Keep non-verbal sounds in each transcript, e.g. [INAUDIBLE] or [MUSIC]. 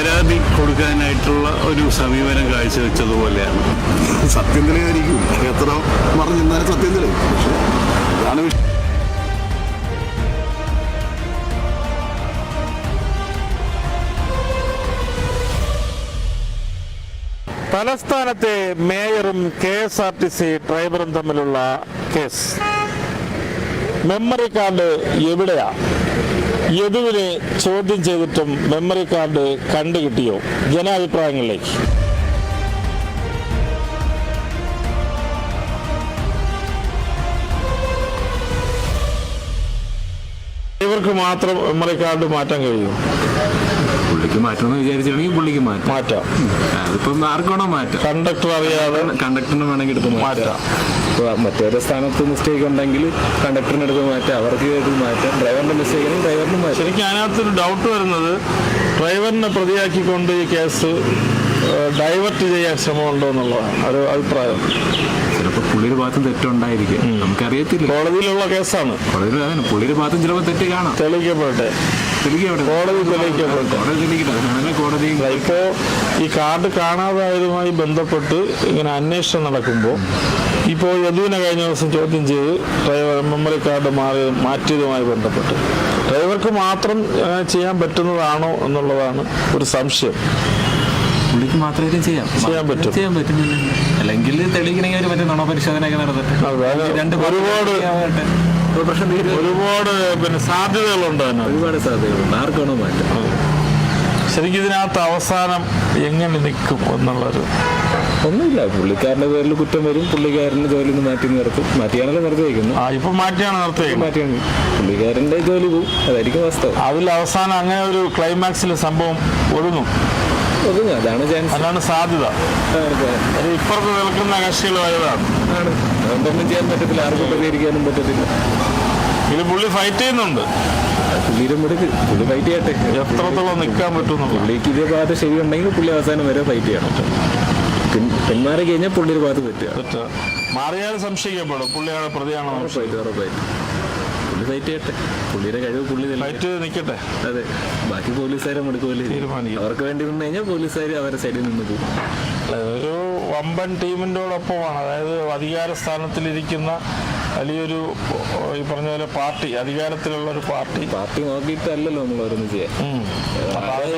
പരാതി കൊടുക്കാനായിട്ടുള്ള ഒരു സമീപനം കാഴ്ചവെച്ചതുപോലെയാണ് സത്യം തെളിയായിരിക്കും എത്ര പറഞ്ഞിരുന്നാലും സത്യം തെളിയും പക്ഷെ അതാണ് വിഷയം. തലസ്ഥാനത്തെ മേയറും K S R T C ഡ്രൈവറും തമ്മിലുള്ള കേസ്. മെമ്മറി കാർഡ് എവിടെയാ? യദുവിനെ ചോദ്യം ചെയ്തിട്ടും മെമ്മറി കാർഡ് കണ്ടുകിട്ടിയോ? ജനാഭിപ്രായങ്ങളിലേക്ക്. ഇവർക്ക് മാത്രം മെമ്മറി കാർഡ് മാറ്റാൻ കഴിയും പുള്ളിക്ക് മാറ്റണമെന്ന് വിചാരിച്ചിട്ടുണ്ടെങ്കിൽ പുള്ളിക്ക് മാറ്റാം. മാറ്റാം. അതിപ്പം ആർക്കാണോ മാറ്റാം? കണ്ടക്ടർ അറിയാതെ കണ്ടക്ടറിന് വേണമെങ്കിൽ എടുത്ത് മാറ്റാം. ഇപ്പോൾ മറ്റൊരു സ്ഥാനത്ത് മിസ്റ്റേക്ക് ഉണ്ടെങ്കിൽ കണ്ടക്ടറിന് അടുത്ത് മാറ്റാം. അവർക്ക് എടുത്ത് മാറ്റാം. ഡ്രൈവറിന്റെ മിസ്റ്റേക്ക് ആണെങ്കിൽ ഡ്രൈവറിന് മാറ്റാം. ശരിക്കും അതിനകത്തൊരു ഡൗട്ട് വരുന്നത് ഡ്രൈവറിനെ പ്രതിയാക്കിക്കൊണ്ട് ഈ കേസ് ഡൈവേർട്ട് ചെയ്യാൻ ശ്രമമുണ്ടോ എന്നുള്ളതാണ് ഒരു അഭിപ്രായം. ചിലപ്പോൾ പുള്ളിയുടെ ഭാഗത്തും തെറ്റുണ്ടായിരിക്കും. നമുക്കറിയത്തില്ല. കോടതിയിലുള്ള കേസാണ്. കോടതി അതന്നെ. പുള്ളിയുടെ ഭാഗത്തും ചിലപ്പോൾ തെറ്റ് കാണാം. തെളിയിക്കപ്പെടട്ടെ. കോടതി കോടതി ഇപ്പോ ഈ കാർഡ് കാണാതായതുമായി ബന്ധപ്പെട്ട് ഇങ്ങനെ അന്വേഷണം നടക്കുമ്പോൾ ഇപ്പോ യദുവിനെ കഴിഞ്ഞ ദിവസം ചോദ്യം ചെയ്ത് ഡ്രൈവർ മെമ്മറി കാർഡ് മാറി മാറ്റിയതുമായി ബന്ധപ്പെട്ട്. ഡ്രൈവർക്ക് മാത്രം ചെയ്യാൻ പറ്റുന്നതാണോ എന്നുള്ളതാണ് ഒരു സംശയം. പുള്ളിക്ക് മാത്രമേ ചെയ്യാം. ചെയ്യാൻ പറ്റും. ചെയ്യാൻ പറ്റുന്നില്ല അല്ലെങ്കിൽ തെളിയിക്കണമെങ്കിൽ അവർ മറ്റേ നുണ പരിശോധനയൊക്കെ നടന്നിട്ട് രണ്ട് ഒരുപാട് ഒരുപാട് പിന്നെ സാധ്യതകളുണ്ട് ഒരുപാട് സാധ്യതകളുണ്ട്. ആർക്കാണോ മാറ്റം. ശരിക്കും ഇതിനകത്ത് അവസാനം എങ്ങനെ നിൽക്കും എന്നുള്ളൊരു ഒന്നുമില്ല. പുള്ളിക്കാരന്റെ പേരിൽ കുറ്റം വരും. പുള്ളിക്കാരന്റെ ജോലി നിന്ന് മാറ്റി നിർത്തും. മാറ്റിയാണല്ലോ നിർത്തി വയ്ക്കുന്നു ഇപ്പൊ മാറ്റിയാണ് നിർത്തി മാറ്റിയാണ്. പുള്ളിക്കാരന്റെ ജോലി പോവും. അതായിരിക്കും വാസ്തവം. അതിൽ അവസാനം അങ്ങനെ ഒരു ക്ലൈമാക്സിൽ സംഭവം ഒതുങ്ങും ഒതുങ്ങും അതാണ് ചാൻസ് അതാണ് സാധ്യത. അത് ഇപ്പുറത്ത് നിൽക്കുന്ന കക്ഷികൾ വലുതാണ്. അതുകൊണ്ടൊന്നും ചെയ്യാൻ പറ്റത്തില്ല. ആർക്കും പ്രതികരിക്കാനും പറ്റത്തില്ല. ഇത് പുള്ളി ഫൈറ്റ് ചെയ്യുന്നുണ്ട്. പുള്ളിയുടെ മുടുക്ക് പുള്ളി ഫൈറ്റ് ചെയ്യട്ടെ. എത്രത്തോളം നിൽക്കാൻ പറ്റുന്നു പുള്ളിക്ക് ഇതേ ഭാഗത്ത് ശരിയുണ്ടെങ്കിൽ പുള്ളി അവസാനം വരെ ഫൈറ്റ് ചെയ്യണം. പിന്മാറി കഴിഞ്ഞാൽ പുള്ളിയുടെ ഭാഗത്ത് പറ്റുക മാറിയാലും മാറിയാൽ സംശയിക്കപ്പെടും പുള്ളിയാണ് പ്രതിയാണോ ഉറപ്പായിട്ട് ഉറപ്പായിട്ട്. പുള്ളി ഫൈറ്റ് ചെയ്യട്ടെ. പുള്ളിയുടെ കഴിവ് പുള്ളി. ഫൈറ്റ് നിൽക്കട്ടെ. അതെ. ബാക്കി പോലീസുകാരെ മുടുക്കുമല്ലേ? തീരുമാനിക്കും. അവർക്ക് വേണ്ടി നിന്ന് കഴിഞ്ഞാൽ പോലീസുകാർ അവരുടെ സൈഡിൽ നിന്ന് പോകും. ഒരു വമ്പൻ ടീമിന്റെയോടൊപ്പമാണ് അതായത് അധികാര സ്ഥാനത്തിലിരിക്കുന്ന വലിയൊരു ഈ പറഞ്ഞ പോലെ പാർട്ടി അധികാരത്തിലുള്ള ഒരു പാർട്ടി. പാർട്ടി നോക്കിയിട്ടല്ലല്ലോ നമ്മൾ ഓരോന്ന് ചെയ്യാൻ.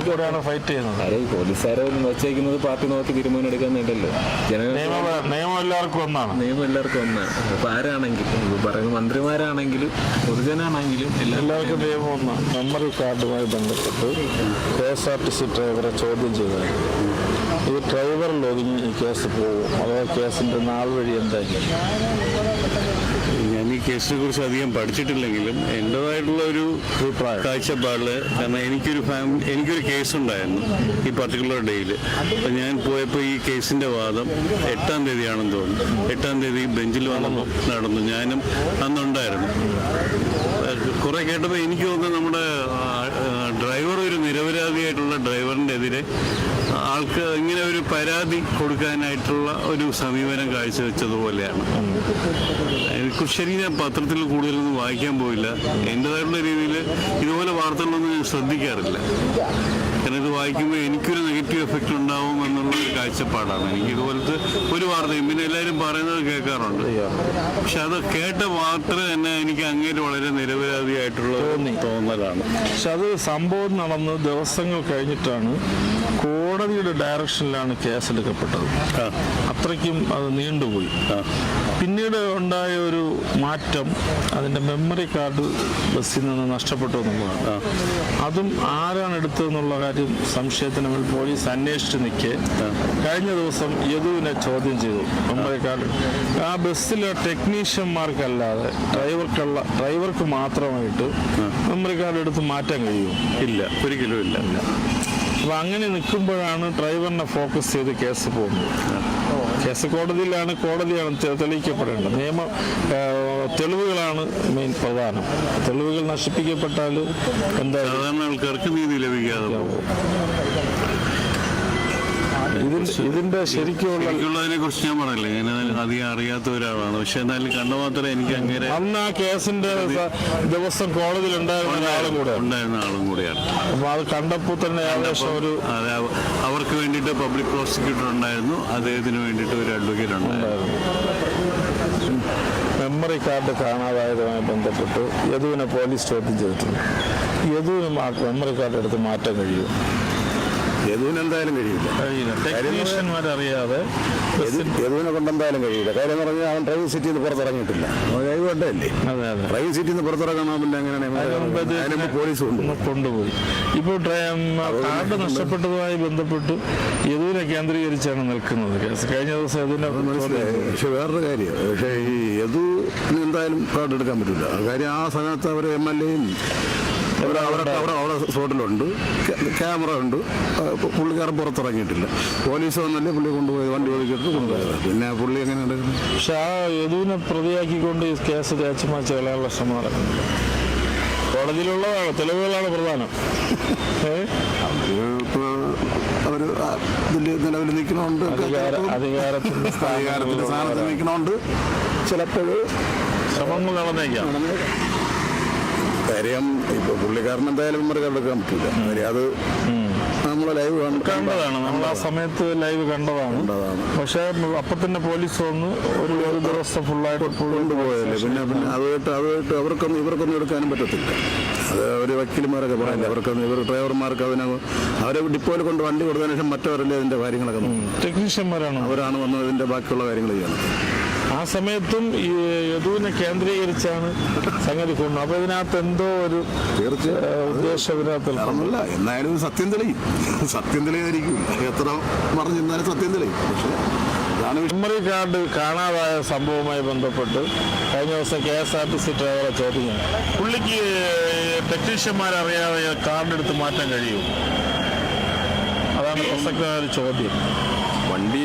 കൂടെയാണ് ഫൈറ്റ് ചെയ്യുന്നത്. അതെ പോലീസുകാരെ വെച്ചേക്കുന്നത് പാർട്ടി നോക്കി തീരുമാനം എടുക്കാൻ വേണ്ടല്ലോ. നിയമം എല്ലാവർക്കും ഒന്നാണ്. നിയമം എല്ലാവർക്കും ഒന്നാണ്. അപ്പൊ ആരാണെങ്കിലും ഇപ്പൊ പറയുന്ന മന്ത്രിമാരാണെങ്കിലും പൊതുജനാണെങ്കിലും എല്ലാവർക്കും നിയമം ഒന്നാണ് മെമ്മറി കാർഡുമായി ബന്ധപ്പെട്ട് K S R T C ഡ്രൈവറെ ചോദ്യം ചെയ്തായിരുന്നു ഈ ഡ്രൈവറിൽ ഒതുങ്ങി ഈ കേസ് പോകും. അതോ കേസിന്റെ നാൾ വഴി എന്തായിരിക്കും? ഈ കേസിനെ കുറിച്ച് അധികം പഠിച്ചിട്ടില്ലെങ്കിലും എന്റെതായിട്ടുള്ള ഒരു കാഴ്ചപ്പാടിൽ കാരണം എനിക്കൊരു ഫാമിലി എനിക്കൊരു കേസ് ഉണ്ടായിരുന്നു ഈ പർട്ടിക്കുലർ ഡേയിൽ അപ്പം ഞാൻ പോയപ്പോൾ ഈ കേസിന്റെ വാദം എട്ടാം തീയതിയാണെന്ന് തോന്നുന്നു. എട്ടാം തീയതി ബെഞ്ചിൽ വന്നപ്പോൾ നടന്നു. ഞാനും അന്നുണ്ടായിരുന്നു. കുറെ കേട്ടപ്പോൾ എനിക്ക് തോന്നുന്നു നമ്മുടെ ഡ്രൈവർ ഒരു നിരപരാധിയായിട്ടുള്ള ഡ്രൈവറിന്റെ എതിരെ ആൾക്ക് ഇങ്ങനെ ഒരു പരാതി കൊടുക്കാനായിട്ടുള്ള ഒരു സമീപനം കാഴ്ചവെച്ചതുപോലെയാണ്. ഞാൻ പത്രത്തിൽ കൂടുതലൊന്നും വായിക്കാൻ പോയില്ല. എന്റെതായിട്ടുള്ള രീതിയിൽ ഇതുപോലെ വാർത്തകളൊന്നും ഞാൻ ശ്രദ്ധിക്കാറില്ല. കാരണം ഇത് വായിക്കുമ്പോൾ എനിക്കൊരു നെഗറ്റീവ് എഫക്റ്റ് ഉണ്ടാവും എന്നുള്ള ഒരു കാഴ്ചപ്പാടാണ്. എനിക്ക് ഇതുപോലത്തെ ഒരു വാർത്തയും പിന്നെ എല്ലാവരും പറയുന്നത് കേൾക്കാറുണ്ട്. പക്ഷെ അത് കേട്ട മാത്രം തന്നെ എനിക്ക് അങ്ങേര് വളരെ നിരപരാധിയായിട്ടുള്ള തോന്നലാണ്. പക്ഷെ അത് സംഭവം നടന്ന് ദിവസങ്ങൾ കഴിഞ്ഞിട്ടാണ് കോടതിയുടെ ഡയറക്ഷനിലാണ് കേസ് എടുക്കപ്പെട്ടത്. അത്രയ്ക്കും അത് നീണ്ടുപോയി. പിന്നീട് ഉണ്ടായ ഒരു മാറ്റം അതിന്റെ മെമ്മറി കാർഡ് ബസ്സിൽ നിന്ന് നഷ്ടപ്പെട്ടു എന്നുള്ളതാണ്. അതും ആരാണ് എടുത്തതെന്നുള്ള കാര്യം സംശയത്തിന് മേൽ പോലീസ് അന്വേഷിച്ച് നിൽക്കെ കഴിഞ്ഞ ദിവസം യദുവിനെ ചോദ്യം ചെയ്തു. മെമ്മറി കാർഡ് ആ ബസ്സിലെ ടെക്നീഷ്യന്മാർക്കല്ലാതെ ഡ്രൈവർക്കുള്ള ഡ്രൈവർക്ക് മാത്രമായിട്ട് മെമ്മറി കാർഡ് എടുത്ത് മാറ്റാൻ കഴിയും ഇല്ല. ഒരിക്കലും ഇല്ല. അപ്പൊ അങ്ങനെ നിൽക്കുമ്പോഴാണ് ഡ്രൈവറിനെ ഫോക്കസ് ചെയ്ത് കേസ് പോകുന്നത്. കേസ് കോടതിയിലാണ് കോടതിയാണ് തെളിയിക്കപ്പെടേണ്ടത്. നിയമ തെളിവുകളാണ് മെയിൻ പ്രധാനം. തെളിവുകൾ നശിപ്പിക്കപ്പെട്ടാൽ എന്താ സാധാരണ ആൾക്കാർക്ക് നീതി ലഭിക്കാതെ ഇതിന്റെ ശരിക്കുള്ളതിനെ ശരിക്കുള്ള കുറിച്ച് ഞാൻ പറഞ്ഞില്ലേ? ഞാൻ അധികം അറിയാത്ത ഒരാളാണ്. പക്ഷെ എന്നാലും കണ്ട മാത്രമേ എനിക്ക് അങ്ങനെ അന്ന് ആ കേസിന്റെ ദിവസം കോളേജിൽ ഉണ്ടായിരുന്ന ആളും കൂടെ. ഉണ്ടായിരുന്ന ആളും കൂടെയാണ്. അപ്പൊ അത് കണ്ടപ്പോൾ തന്നെ ഏകദേശം ഒരു അതെ അവർക്ക് വേണ്ടിട്ട് പബ്ലിക് പ്രോസിക്യൂട്ടർ ഉണ്ടായിരുന്നു. അദ്ദേഹത്തിന് വേണ്ടിട്ട് ഒരു അഡ്വക്കേറ്റ് ഉണ്ടായിരുന്നു. മെമ്മറി കാർഡ് കാണാതായതുമായി ബന്ധപ്പെട്ട് യദുവിനെ പോലീസ് ചോദ്യം ചെയ്തിട്ടുണ്ട്. യദുവിന് മെമ്മറി കാർഡ് എടുത്ത് മാറ്റാൻ കഴിയും യദുവിന് എന്തായാലും കഴിയില്ല. ടെക്നീഷ്യന്മാരറിയാതെ യദുവിനെ കൊണ്ടെന്തായാലും കഴിയില്ല. കാര്യം എന്ന് പറഞ്ഞാൽ അവൻ ഡ്രൈവിംഗ് സീറ്റിൽ നിന്ന് പുറത്തിറങ്ങിയിട്ടില്ല. കഴിവ് അതെ ഡ്രൈവിംഗ് സീറ്റിൽ നിന്ന് പുറത്തിറങ്ങാൻ പിന്നെ എങ്ങനെയാണ് പോലീസ് കൊണ്ടുപോയി. ഇപ്പോൾ കാർഡ് നഷ്ടപ്പെട്ടതുമായി ബന്ധപ്പെട്ട് യദുവിനെ കേന്ദ്രീകരിച്ചാണ് നിൽക്കുന്നത്. കേസ് കഴിഞ്ഞ ദിവസം യദുവിനെ പക്ഷെ വേറൊരു കാര്യം. പക്ഷേ ഈ യദു എന്തായാലും കാർഡ് എടുക്കാൻ പറ്റില്ല. കാര്യം ആ സമയത്ത് അവർ എം എൽ എയും അവിടെ അവിടെ സ്പോട്ടിലുണ്ട്. ക്യാ- ക്യാമറ ഉണ്ട്. പുള്ളിക്കാരൻ പുറത്തിറങ്ങിയിട്ടില്ല. പോലീസ് വന്നല്ലേ പുള്ളി കൊണ്ടുപോയത്? വണ്ടി ഓടിച്ചിട്ട് കൊണ്ടുപോയത്. പിന്നെ പുള്ളി എങ്ങനെ ഉണ്ടായിരുന്നു പക്ഷെ ആ യദുവിനെ പ്രതിയാക്കിക്കൊണ്ട് ഈ കേസ് തേച്ച് മാച്ച് കളയാനുള്ള ശ്രമം നടക്കുന്നു കോടതിയിലുള്ളതാണ്. തെളിവുകളാണ് പ്രധാനം. [LAUGHS] അവർ ഇതിൽ നിലവിൽ നിൽക്കണോണ്ട് അധികാര [LAUGHS] അധികാരത്തിന്റെ സ്ഥാനത്ത് നിൽക്കണോണ്ട് ചിലപ്പോൾ ശ്രമങ്ങൾ നടന്നേക്കാം. കാര്യം ഇപ്പൊ പുള്ളിക്കാരൻ എന്തായാലും മെമ്മറി കണ്ടെടുക്കാൻ പറ്റില്ല കാര്യം അത് നമ്മളെ ലൈവ് കണ്ടതാണ്. നമ്മൾ ആ സമയത്ത് ലൈവ് കണ്ടതാണ്. പക്ഷെ അപ്പൊ തന്നെ പോലീസ് വന്ന് ഒരു ഒരു ദിവസം ഫുള്ളായിട്ട് കൊണ്ടുപോയല്ലേ? പിന്നെ പിന്നെ അതുമായിട്ട് അതുമായിട്ട് അവർക്കൊന്നും ഇവർക്കൊന്നും എടുക്കാനും പറ്റത്തില്ല. അത് ഒരു വക്കീലുമാരൊക്കെ പറയില്ല? അവർക്കൊന്നും ഇവർ ഡ്രൈവർമാർക്ക് അതിനെ അവരെ ഡിപ്പോയിൽ കൊണ്ട് വണ്ടി കൊടുത്തതിന് ശേഷം മറ്റവരല്ലേ അതിന്റെ കാര്യങ്ങളൊക്കെ ടെക്നീഷ്യന്മാരാണ്. അവരാണ് വന്ന് ഇതിന്റെ ബാക്കിയുള്ള കാര്യങ്ങൾ ചെയ്യുന്നത്. ആ സമയത്തും ഈ യദുവിനെ കേന്ദ്രീകരിച്ചാണ് സംഗതി കൊണ്ടു അപ്പൊ ഇതിനകത്ത് എന്തോ ഒരു തീർച്ചയായും. എന്നാലും സത്യം തെളിയും. സത്യം തെളിയായിരിക്കും എത്ര പറഞ്ഞിരുന്നാലും സത്യം തെളിയും. പക്ഷേ മെമ്മറി കാർഡ് കാണാതായ സംഭവവുമായി ബന്ധപ്പെട്ട് കഴിഞ്ഞ ദിവസം K S R T C ഡ്രൈവറെ ചോദ്യം ചെയ്തു. പുള്ളിക്ക് ടെക്നീഷ്യന്മാരറിയാതെ കാർഡ് എടുത്ത് മാറ്റാൻ കഴിയും അതാണ് പ്രസക്തമായ ഒരു ചോദ്യം. വണ്ടി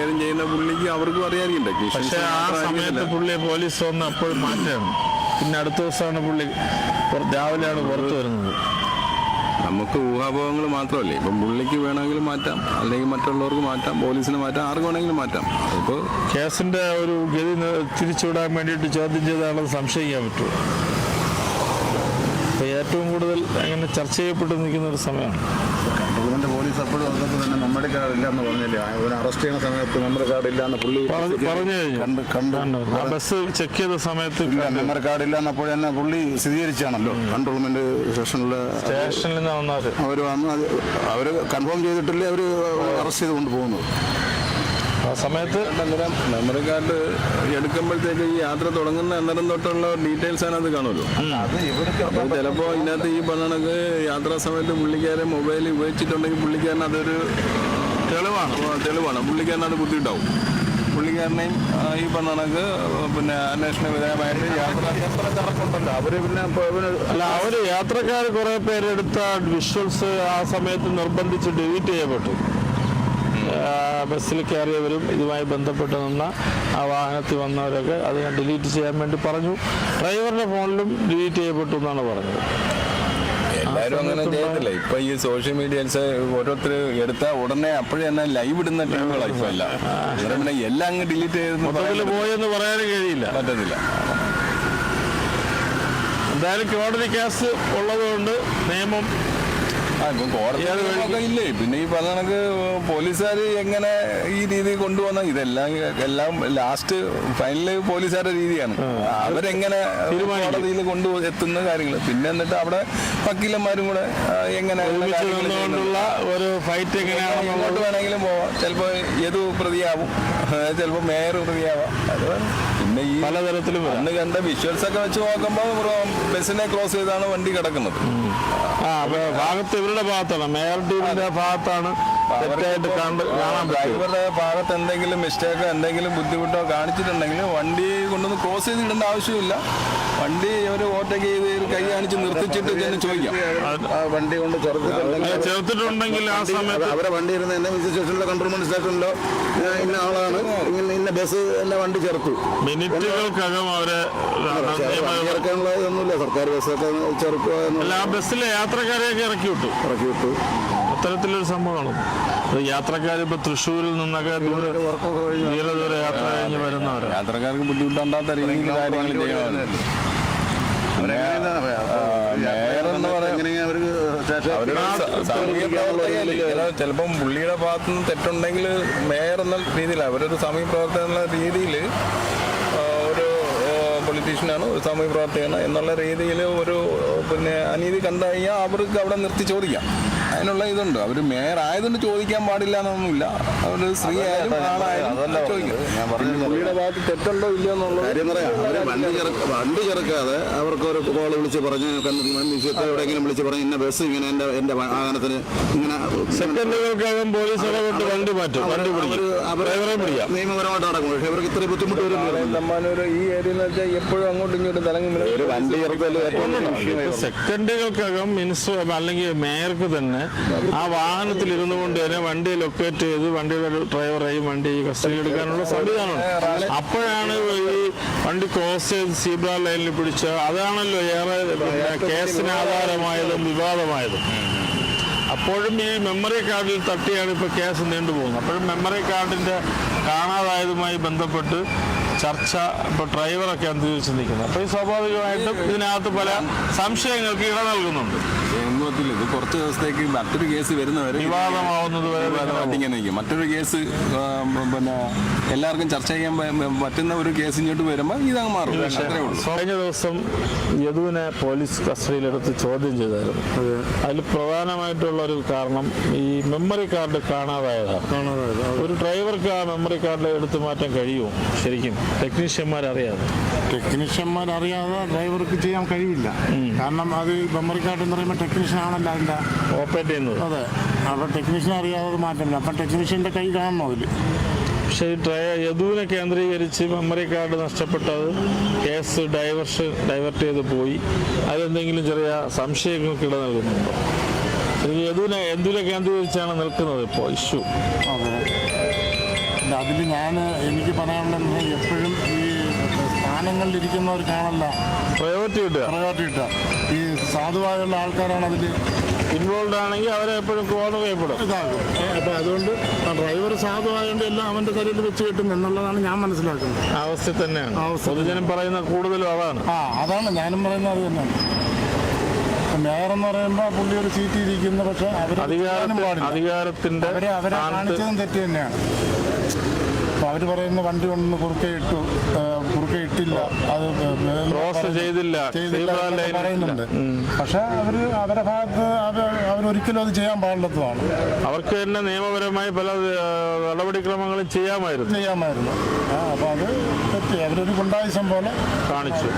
കൈകാര്യം ചെയ്യുന്ന പുള്ളിക്ക് അവർക്കും അറിയാനില്ല പക്ഷേ ആ സമയത്ത് പുള്ളി പോലീസ് വന്ന് അപ്പോഴും മാറ്റാണ്. പിന്നെ അടുത്ത ദിവസമാണ് പുള്ളി രാവിലെയാണ് പുറത്തു വരുന്നത്. നമുക്ക് ഊഹാഭോഗങ്ങൾ മാത്രമല്ലേ? ഇപ്പം പുള്ളിക്ക് വേണമെങ്കിൽ മാറ്റാം. അല്ലെങ്കിൽ മറ്റുള്ളവർക്ക് മാറ്റാം. പോലീസിന് മാറ്റാം. ആർക്ക് വേണമെങ്കിലും മാറ്റാം. ഇപ്പോൾ കേസിന്റെ ഒരു ഗതി തിരിച്ചുവിടാൻ വേണ്ടിയിട്ട് ചോദ്യം ചെയ്താണെന്ന് സംശയിക്കാൻ പറ്റുമോ? ഏറ്റവും കൂടുതൽ അങ്ങനെ ചർച്ച ചെയ്യപ്പെട്ട് നിൽക്കുന്ന ഒരു സമയമാണ്. പോലീസ് അപ്പോഴും വന്നപ്പോൾ തന്നെ കാർഡ് ഇല്ല എന്ന് പറഞ്ഞില്ലേ അറസ്റ്റ് ചെയ്യുന്ന സമയത്ത് കാർഡ് ഇല്ല എന്ന് പുള്ളി പറഞ്ഞ് കണ്ട് കണ്ട്. ബസ് ചെക്ക് ചെയ്ത സമയത്ത് മെമ്മറി കാർഡ് ഇല്ല എന്നപ്പോൾ തന്നെ പുള്ളി സ്ഥിരീകരിച്ചാണല്ലോ. കൺട്രോൾമെന്റ് സ്റ്റേഷനിലെ സ്റ്റേഷനിൽ നിന്ന് വന്നാൽ അവർ വന്ന് അവർ കൺഫേം ചെയ്തിട്ടില്ലേ അവർ അറസ്റ്റ് ചെയ്ത് കൊണ്ടുപോകുന്നത് ആ സമയത്ത് അന്നേരം മെമ്മറി കാർഡ് എടുക്കുമ്പോഴത്തേക്ക് ഈ യാത്ര തുടങ്ങുന്ന അന്നേരം തൊട്ടുള്ള ഡീറ്റെയിൽസ് ആണ് അത് കാണുമല്ലോ. അപ്പോൾ ചിലപ്പോൾ ഇതിനകത്ത് ഈ പറഞ്ഞ കണക്ക് യാത്രാ സമയത്ത് പുള്ളിക്കാരൻ മൊബൈൽ ഉപയോഗിച്ചിട്ടുണ്ടെങ്കിൽ പുള്ളിക്കാരൻ അതൊരു തെളിവാണ്. തെളിവാണ്. പുള്ളിക്കാരൻ അത് ബുദ്ധിമുട്ടാവും. പുള്ളിക്കാരനെയും ഈ പറഞ്ഞ കണക്ക് പിന്നെ അന്വേഷണ വിധേയമായിട്ട് യാത്ര ഉണ്ടല്ലോ അവർ പിന്നെ ഇപ്പൊ ഇവന് അല്ല അവർ യാത്രക്കാർ കുറെ പേരെടുത്ത വിഷ്വൽസ് ആ സമയത്ത് നിർബന്ധിച്ച് ഡിലീറ്റ് ചെയ്യപ്പെട്ടു. ബസ്സിൽ കയറിയവരും ഇതുമായി ബന്ധപ്പെട്ട് നിന്ന ആ വാഹനത്തിൽ വന്നവരൊക്കെ അത് ഞാൻ ഡിലീറ്റ് ചെയ്യാൻ വേണ്ടി പറഞ്ഞു. ഡ്രൈവറുടെ ഫോണിലും ഡിലീറ്റ് ചെയ്യപ്പെട്ടു എന്നാണ് പറഞ്ഞത്. എല്ലാവരും അങ്ങനെ ചെയ്യത്തില്ല. ഇപ്പൊ ഈ സോഷ്യൽ മീഡിയൽസ് ഓരോരുത്തർ എടുത്ത ഉടനെ അപ്പോഴേ തന്നെ ലൈവ് ഇടുന്ന ടീമുകളാണ് ഇപ്പൊ എല്ലാം. പിന്നെ എല്ലാം അങ്ങ് ഡിലീറ്റ് പറയാൻ പോയെന്ന് പറയാനും കഴിയില്ല. പറ്റത്തില്ല. എന്തായാലും കോടതി കേസ് ഉള്ളതുകൊണ്ട് നിയമം ആ ഇപ്പം കോടതി ഒക്കെ ഇല്ലേ പിന്നെ ഈ പറഞ്ഞ കണക്ക് പോലീസുകാർ എങ്ങനെ ഈ രീതി കൊണ്ടുവന്ന ഇതെല്ലാം എല്ലാം ലാസ്റ്റ് ഫൈനൽ പോലീസുകാരുടെ രീതിയാണ്. അവരെങ്ങനെ കോടതിയിൽ കൊണ്ടു എത്തുന്ന കാര്യങ്ങൾ. പിന്നെ എന്നിട്ട് അവിടെ വക്കീലന്മാരും കൂടെ എങ്ങനെ ഒരു ഫൈറ്റ് എങ്ങനെയാണ് എങ്ങോട്ട് വേണമെങ്കിലും പോവാം. ചിലപ്പോൾ ഏതു പ്രതിയാവും. [LAUGHS] ചിലപ്പോൾ മേയർ പ്രതിയാവാം. അത് പിന്നെ ഈ പലതരത്തിലും അന്ന് കണ്ട വിഷ്വൽസ് ഒക്കെ വെച്ച് നോക്കുമ്പോൾ ബസ്സിനെ ക്രോസ് ചെയ്താണ് വണ്ടി കിടക്കുന്നത്. ആ ഭാഗത്ത് ഇവരുടെ ഭാഗത്താണ്. മേയർ ടീമിന്റെ ഭാഗത്താണ്. തെറ്റായിട്ട് കാണാൻ ഡ്രൈവറുടെ ഭാഗത്ത് എന്തെങ്കിലും മിസ്റ്റേക്കോ എന്തെങ്കിലും ബുദ്ധിമുട്ടോ കാണിച്ചിട്ടുണ്ടെങ്കിൽ വണ്ടി കൊണ്ടൊന്ന് ക്രോസ് ചെയ്ത് ഇടേണ്ട ആവശ്യമില്ല. വണ്ടി ഒരു ഓവർടേക്ക് ചെയ്ത് കൈ കാണിച്ച് നിർത്തിച്ചിട്ട് ചെന്ന് ചോദിക്കാം. ആ വണ്ടി കൊണ്ട് ചേർത്തിട്ടുണ്ടെങ്കിൽ ആ സമയത്ത് അവരെ വണ്ടി ഇരുന്ന് എന്നെ മിസ് സ്റ്റേഷനിലോ കൺട്രോൾ സ്റ്റേഷനിലോ ഇന്ന ആളാണ്. ഇന്ന ബസ് എന്നെ വണ്ടി ചേർത്തു മിനിറ്റുകൾക്കകം അവരെ വണ്ടി ഇറക്കാനുള്ള ഇതൊന്നുമില്ല. സർക്കാർ ബസ്സൊക്കെ ചെറുക്കുക അല്ല ബസ്സിലെ യാത്രക്കാരെയൊക്കെ ഇറക്കി വിട്ടു. ഇറക്കി വിട്ടു. അത്തരത്തിലൊരു സംഭവമാണ്. അത് യാത്രക്കാർ ഇപ്പൊ തൃശ്ശൂരിൽ നിന്നൊക്കെ ദൂരെ ദൂരെ ദൂരെ യാത്ര കഴിഞ്ഞ് വരുന്നവരാണ് യാത്രക്കാർക്ക് ബുദ്ധിമുട്ടുണ്ടാത്ത രീതിയിൽ കാര്യങ്ങൾ ചിലപ്പം പുള്ളിയുടെ ഭാഗത്ത് നിന്ന് തെറ്റുണ്ടെങ്കിൽ മേയർ എന്ന രീതിയിൽ അവരൊരു സാമൂഹിക പ്രവർത്തകൻ എന്ന രീതിയിൽ ഒരു പൊളിറ്റീഷ്യനാണ് ഒരു സമയ പ്രവർത്തകനാണ് എന്നുള്ള രീതിയിൽ ഒരു പിന്നെ അനീതി കണ്ടു കഴിഞ്ഞാൽ അവർക്ക് അവിടെ നിർത്തി ചോദിക്കാം. അതിനുള്ള ഇതുണ്ട്. അവർ മേയർ ആയതുകൊണ്ട് ചോദിക്കാൻ പാടില്ല എന്നൊന്നുമില്ല അവർ സ്ത്രീ ആയാലും ആളായാലും ചോദിക്കും. ഞാൻ പറഞ്ഞത് പുള്ളിയുടെ ഭാഗത്ത് തെറ്റുണ്ടോ ഇല്ലയോ എന്നുള്ളത് കാര്യം പറയാം? അവർ വണ്ടി ചെറുക്ക വണ്ടി ചെറുക്കാതെ അവർക്ക് ഒരു കോൾ വിളിച്ച് പറഞ്ഞ് നിശ്ചയത്തെ എവിടെയെങ്കിലും വിളിച്ച് പറഞ്ഞ് ഇന്ന ബസ് ഇങ്ങനെ എന്റെ എന്റെ വാഹനത്തിന് ഇങ്ങനെ സെക്കൻഡുകൾക്കകം പോലീസ് ഇടപെട്ട് വണ്ടി മാറ്റും വണ്ടി പിടിക്കും. നിയമപരമായിട്ട് നടക്കും പക്ഷേ അവർക്ക് ഇത്ര ബുദ്ധിമുട്ട് വരും തമ്മാനൂർ ഈ ഏരിയ എന്ന് വെച്ചാൽ എപ്പോഴും അങ്ങോട്ടും ഇങ്ങോട്ടും തലങ്ങും ഒരു വണ്ടി സെക്കൻഡുകൾക്കകം മിനിസ്റ്റർ അല്ലെങ്കിൽ മേയർക്ക് തന്നെ ആ വാഹനത്തിൽ ഇരുന്നു കൊണ്ട് തന്നെ വണ്ടി ലൊക്കേറ്റ് ചെയ്ത് വണ്ടിയുടെ ഡ്രൈവറെയും വണ്ടി കസ്റ്റഡിയിൽ എടുക്കാനുള്ള സംവിധാനമുണ്ട്. അപ്പോഴാണ് ഈ വണ്ടി ക്രോസ് ചെയ്ത് സീബ്ര ലൈനിൽ പിടിച്ച അതാണല്ലോ ഏറെ കേസിന് ആധാരമായതും വിവാദമായതും. അപ്പോഴും ഈ മെമ്മറി കാർഡിൽ തട്ടിയാണ് ഇപ്പോൾ കേസ് നീണ്ടുപോകുന്നത് അപ്പോഴും മെമ്മറി കാർഡിന്റെ കാണാതായതുമായി ബന്ധപ്പെട്ട് ചർച്ച ഇപ്പോൾ ഡ്രൈവറൊക്കെ അന്തരീക്ഷിച്ച് നിൽക്കുന്നത് അപ്പോൾ ഈ സ്വാഭാവികമായിട്ടും ഇതിനകത്ത് പല സംശയങ്ങൾക്ക് ഇട നൽകുന്നുണ്ട്. ഒന്നുമത്തില്ല ഇത് കുറച്ച് ദിവസത്തേക്ക് മറ്റൊരു കേസ് വരുന്നവരെ വിവാദമാവുന്നത് വരെ നിൽക്കും മറ്റൊരു കേസ് പിന്നെ എല്ലാവർക്കും ചർച്ച ചെയ്യാൻ പറ്റുന്ന ഒരു കേസ് ഇങ്ങോട്ട് വരുമ്പോൾ ഇതങ്ങ് മാറും. കഴിഞ്ഞ ദിവസം യദുവിനെ പോലീസ് കസ്റ്റഡിയിലെടുത്ത് ചോദ്യം ചെയ്തായിരുന്നു. അതിൽ പ്രധാനമായിട്ടുള്ള ഒരു കാരണം ഈ മെമ്മറി കാർഡ് കാണാതായതാണ്. ഒരു ഡ്രൈവർക്ക് ആ മെമ്മറി കാർഡ് എടുത്തു മാറ്റാൻ കഴിയുമോ? ശരിക്കും ടെക്നീഷ്യന്മാർ അറിയാതെ ടെക്നീഷ്യന്മാർ അറിയാതെ ഡ്രൈവർക്ക് ചെയ്യാൻ കഴിയില്ല കാരണം അത് മെമ്മറി കാർഡ് എന്ന് പറയുമ്പോൾ ടെക്നീഷ്യൻ ആണല്ലോ അതിന്റെ ഓപ്പറേറ്റ് ചെയ്യുന്നത് അതെ. അപ്പോൾ ടെക്നീഷ്യൻ അറിയാതെ മാറ്റമില്ല. അപ്പം ടെക്നീഷ്യന്റെ കൈ കാണണം അതിൽ പക്ഷേ ഡ്രൈ യദുവിനെ കേന്ദ്രീകരിച്ച് മെമ്മറി കാർഡ് നഷ്ടപ്പെട്ടത് കേസ് ഡൈവർഷൻ ഡൈവേർട്ട് ചെയ്ത് പോയി. അതെന്തെങ്കിലും ചെറിയ സംശയങ്ങൾക്ക് ഇട നൽകുന്നുണ്ടോ? യദുവിനെ യദുവിനെ എന്തിനെ കേന്ദ്രീകരിച്ചാണ് നിൽക്കുന്നത് ഇപ്പോൾ ഇഷ്യൂ. അതെ. അതിൽ ഞാൻ എനിക്ക് പറയാനുള്ളത് എപ്പോഴും ഈ സ്ഥാനങ്ങളിലിരിക്കുന്നവർക്കാണല്ല പ്രയോറിറ്റി കിട്ടുക. പ്രയോറിറ്റി കിട്ടുക. സാധുവായുള്ള ആൾക്കാരാണ് അതിൽ ഇൻവോൾവ് ആണെങ്കിൽ അവരെ എപ്പോഴും ക്വാളിഫൈപ്പെടും ഇതാകും. അപ്പോൾ അതുകൊണ്ട് ഡ്രൈവർ സാധുവായതുകൊണ്ട് എല്ലാം അവന്റെ കയ്യിൽ വെച്ച് കിട്ടും എന്നുള്ളതാണ് ഞാൻ മനസ്സിലാക്കുന്നത്. അവസ്ഥ തന്നെയാണ്. പൊതുജനം പറയുന്ന കൂടുതലും അതാണ്. ആ അതാണ് ഞാനും പറയുന്നത് അത് തന്നെയാണ്. മേയർ എന്ന് പറയുമ്പോൾ പുള്ളി ഒരു സീറ്റ് ഇരിക്കുന്നു പക്ഷെ അധികാരത്തിന്റെ അവരെ കാണിച്ചതും തെറ്റ് തന്നെയാണ്. അപ്പോൾ അവർ പറയുന്ന വണ്ടി കൊണ്ടൊന്ന് കുറുക്കെ ഇട്ടു ആ, അത് ക്രോസ് ചെയ്തില്ല. പറയുന്നുണ്ട്. പക്ഷെ അവർ അവരുടെ ഭാഗത്ത് അവരൊരിക്കലും അത് ചെയ്യാൻ പാടില്ലാത്തതാണ് അവർക്ക് തന്നെ നിയമപരമായി പല നടപടിക്രമങ്ങളും ചെയ്യാമായിരുന്നു. ചെയ്യാമായിരുന്നു. ആ അപ്പോൾ അത് തെറ്റി. അവരൊരു ഗുണ്ടായുസം പോലെ കാണിച്ചു.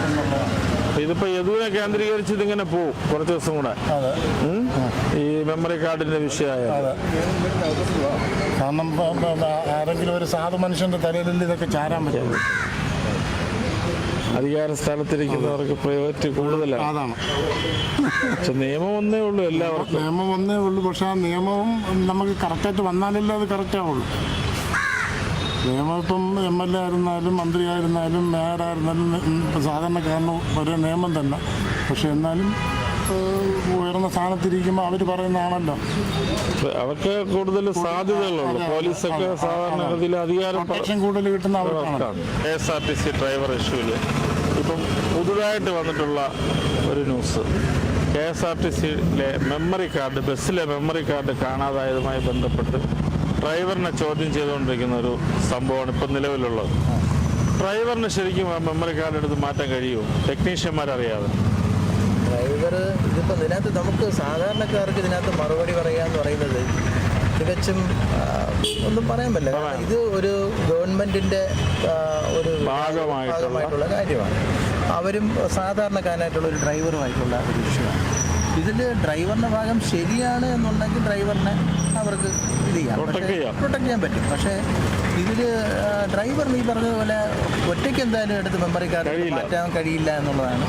അപ്പൊ ഇതിപ്പോ യദുവിനെ കേന്ദ്രീകരിച്ച് ഇതിങ്ങനെ പോവും കുറച്ച് ദിവസം കൂടെ. ഈ മെമ്മറി കാർഡിന്റെ വിഷയമായ കാരണം ആരെങ്കിലും ഒരു സാധു മനുഷ്യന്റെ തലയിൽ ഇതൊക്കെ ചാരാൻ പറ്റും അധികാര സ്ഥാനത്തിരിക്കുന്നവർക്ക് പ്രയോറിറ്റി കൂടുതലാണ്. അതാണ്. പക്ഷെ നിയമം ഒന്നേ ഉള്ളൂ എല്ലാവർക്കും. നിയമം ഒന്നേ ഉള്ളൂ. പക്ഷെ ആ നിയമവും നമുക്ക് കറക്റ്റായിട്ട് വന്നാലല്ലേ അത് കറക്റ്റ് ആവുള്ളൂ. നിയമം ഇപ്പം എം എൽ എ ആയിരുന്നാലും മന്ത്രി ആയിരുന്നാലും മേയറായിരുന്നാലും സാധാരണക്കാരന് ഒരേ നിയമം തന്നെ. പക്ഷെ എന്നാലും ഉയർന്ന സ്ഥാനത്തിരിക്കുമ്പോൾ അവർ പറയുന്നതാണല്ലോ അവർക്ക് കൂടുതൽ സാധ്യതകളുള്ളൂ പോലീസൊക്കെ സാധാരണഗതിയിൽ അധികാരം കൂടുതൽ കിട്ടുന്ന K S R T C driver ഇഷ്യൂൽ ഇപ്പം പുതുതായിട്ട് വന്നിട്ടുള്ള ഒരു news. K S R T സിയിലെ മെമ്മറി കാർഡ് ബസ്സിലെ മെമ്മറി കാർഡ് കാണാതായതുമായി ബന്ധപ്പെട്ട് ഡ്രൈവറിനെ ചോദ്യം ചെയ്തുകൊണ്ടിരിക്കുന്ന ഒരു സംഭവമാണ് ഇപ്പം നിലവിലുള്ളത്. ഡ്രൈവറിന് ശരിക്കും ആ മെമ്മറി കാർഡ് എടുത്ത് മാറ്റാൻ കഴിയുമോ? ടെക്നീഷ്യന്മാരറിയാതെ ഡ്രൈവർ ഇതിപ്പോൾ ഇതിനകത്ത് നമുക്ക് സാധാരണക്കാർക്ക് ഇതിനകത്ത് മറുപടി പറയുക എന്ന് പറയുന്നത് തികച്ചും ഒന്നും പറയാൻ പറ്റില്ല. കാരണം ഇത് ഒരു ഗവൺമെന്റിന്റെ ഒരു ഭാഗമായിട്ടുള്ള- ഭാഗമായിട്ടുള്ള കാര്യമാണ്. അവരും സാധാരണക്കാരനായിട്ടുള്ള ഒരു ഡ്രൈവറുമായിട്ടുള്ള ഒരു വിഷയമാണ്. ഇതിൽ ഡ്രൈവറിന്റെ ഭാഗം ശരിയാണ് എന്നുണ്ടെങ്കിൽ ഡ്രൈവറിനെ അവർക്ക് ഇത് ചെയ്യാം. പ്രൊട്ടക്ട് ചെയ്യാൻ പറ്റും. പക്ഷേ ഇതിൽ ഡ്രൈവർ ഈ പറഞ്ഞതുപോലെ ഒറ്റയ്ക്ക് എന്തായാലും എടുത്ത് മെമ്മറി കാർഡ് മാറ്റാൻ കഴിയില്ല എന്നുള്ളതാണ്.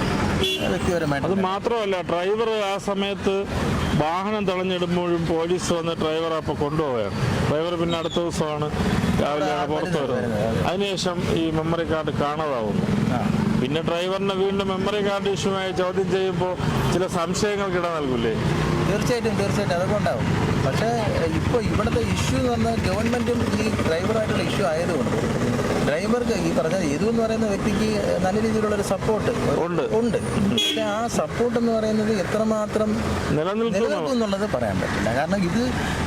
വ്യക്തിപരമായിട്ട് അത് മാത്രമല്ല ഡ്രൈവർ ആ സമയത്ത് വാഹനം തളഞ്ഞിടുമ്പോഴും പോലീസ് വന്ന് ഡ്രൈവറെ അപ്പോൾ കൊണ്ടുപോവുകയാണ്. ഡ്രൈവർ പിന്നെ അടുത്ത ദിവസമാണ് രാവിലെ പുറത്ത് വരുന്നത് അതിനുശേഷം ഈ മെമ്മറി കാർഡ് കാണാതാവുന്നു. പിന്നെ ഡ്രൈവറിനെ വീണ്ടും മെമ്മറി കാർഡ് ഇഷ്യൂമായി ചോദ്യം ചെയ്യുമ്പോൾ ചില സംശയങ്ങൾക്ക് ഇട നൽകില്ലേ തീർച്ചയായിട്ടും തീർച്ചയായിട്ടും. അതൊക്കെ ഉണ്ടാവും. പക്ഷേ ഇപ്പോൾ ഇവിടുത്തെ ഇഷ്യൂ എന്ന് പറഞ്ഞാൽ ഗവൺമെന്റും ഈ ഡ്രൈവറായിട്ടുള്ള ഇഷ്യൂ ആയതുകൊണ്ട് ഡ്രൈവർക്ക് ഈ പറഞ്ഞ ഏതു എന്ന് പറയുന്ന വ്യക്തിക്ക് നല്ല രീതിയിലുള്ള ഒരു സപ്പോർട്ട് ഉണ്ട്. ഉണ്ട്. പക്ഷേ ആ സപ്പോർട്ട് എന്ന് പറയുന്നത് എത്രമാത്രം നിലനിൽക്കും എന്നുള്ളത് പറയാൻ പറ്റില്ല. കാരണം ഇത്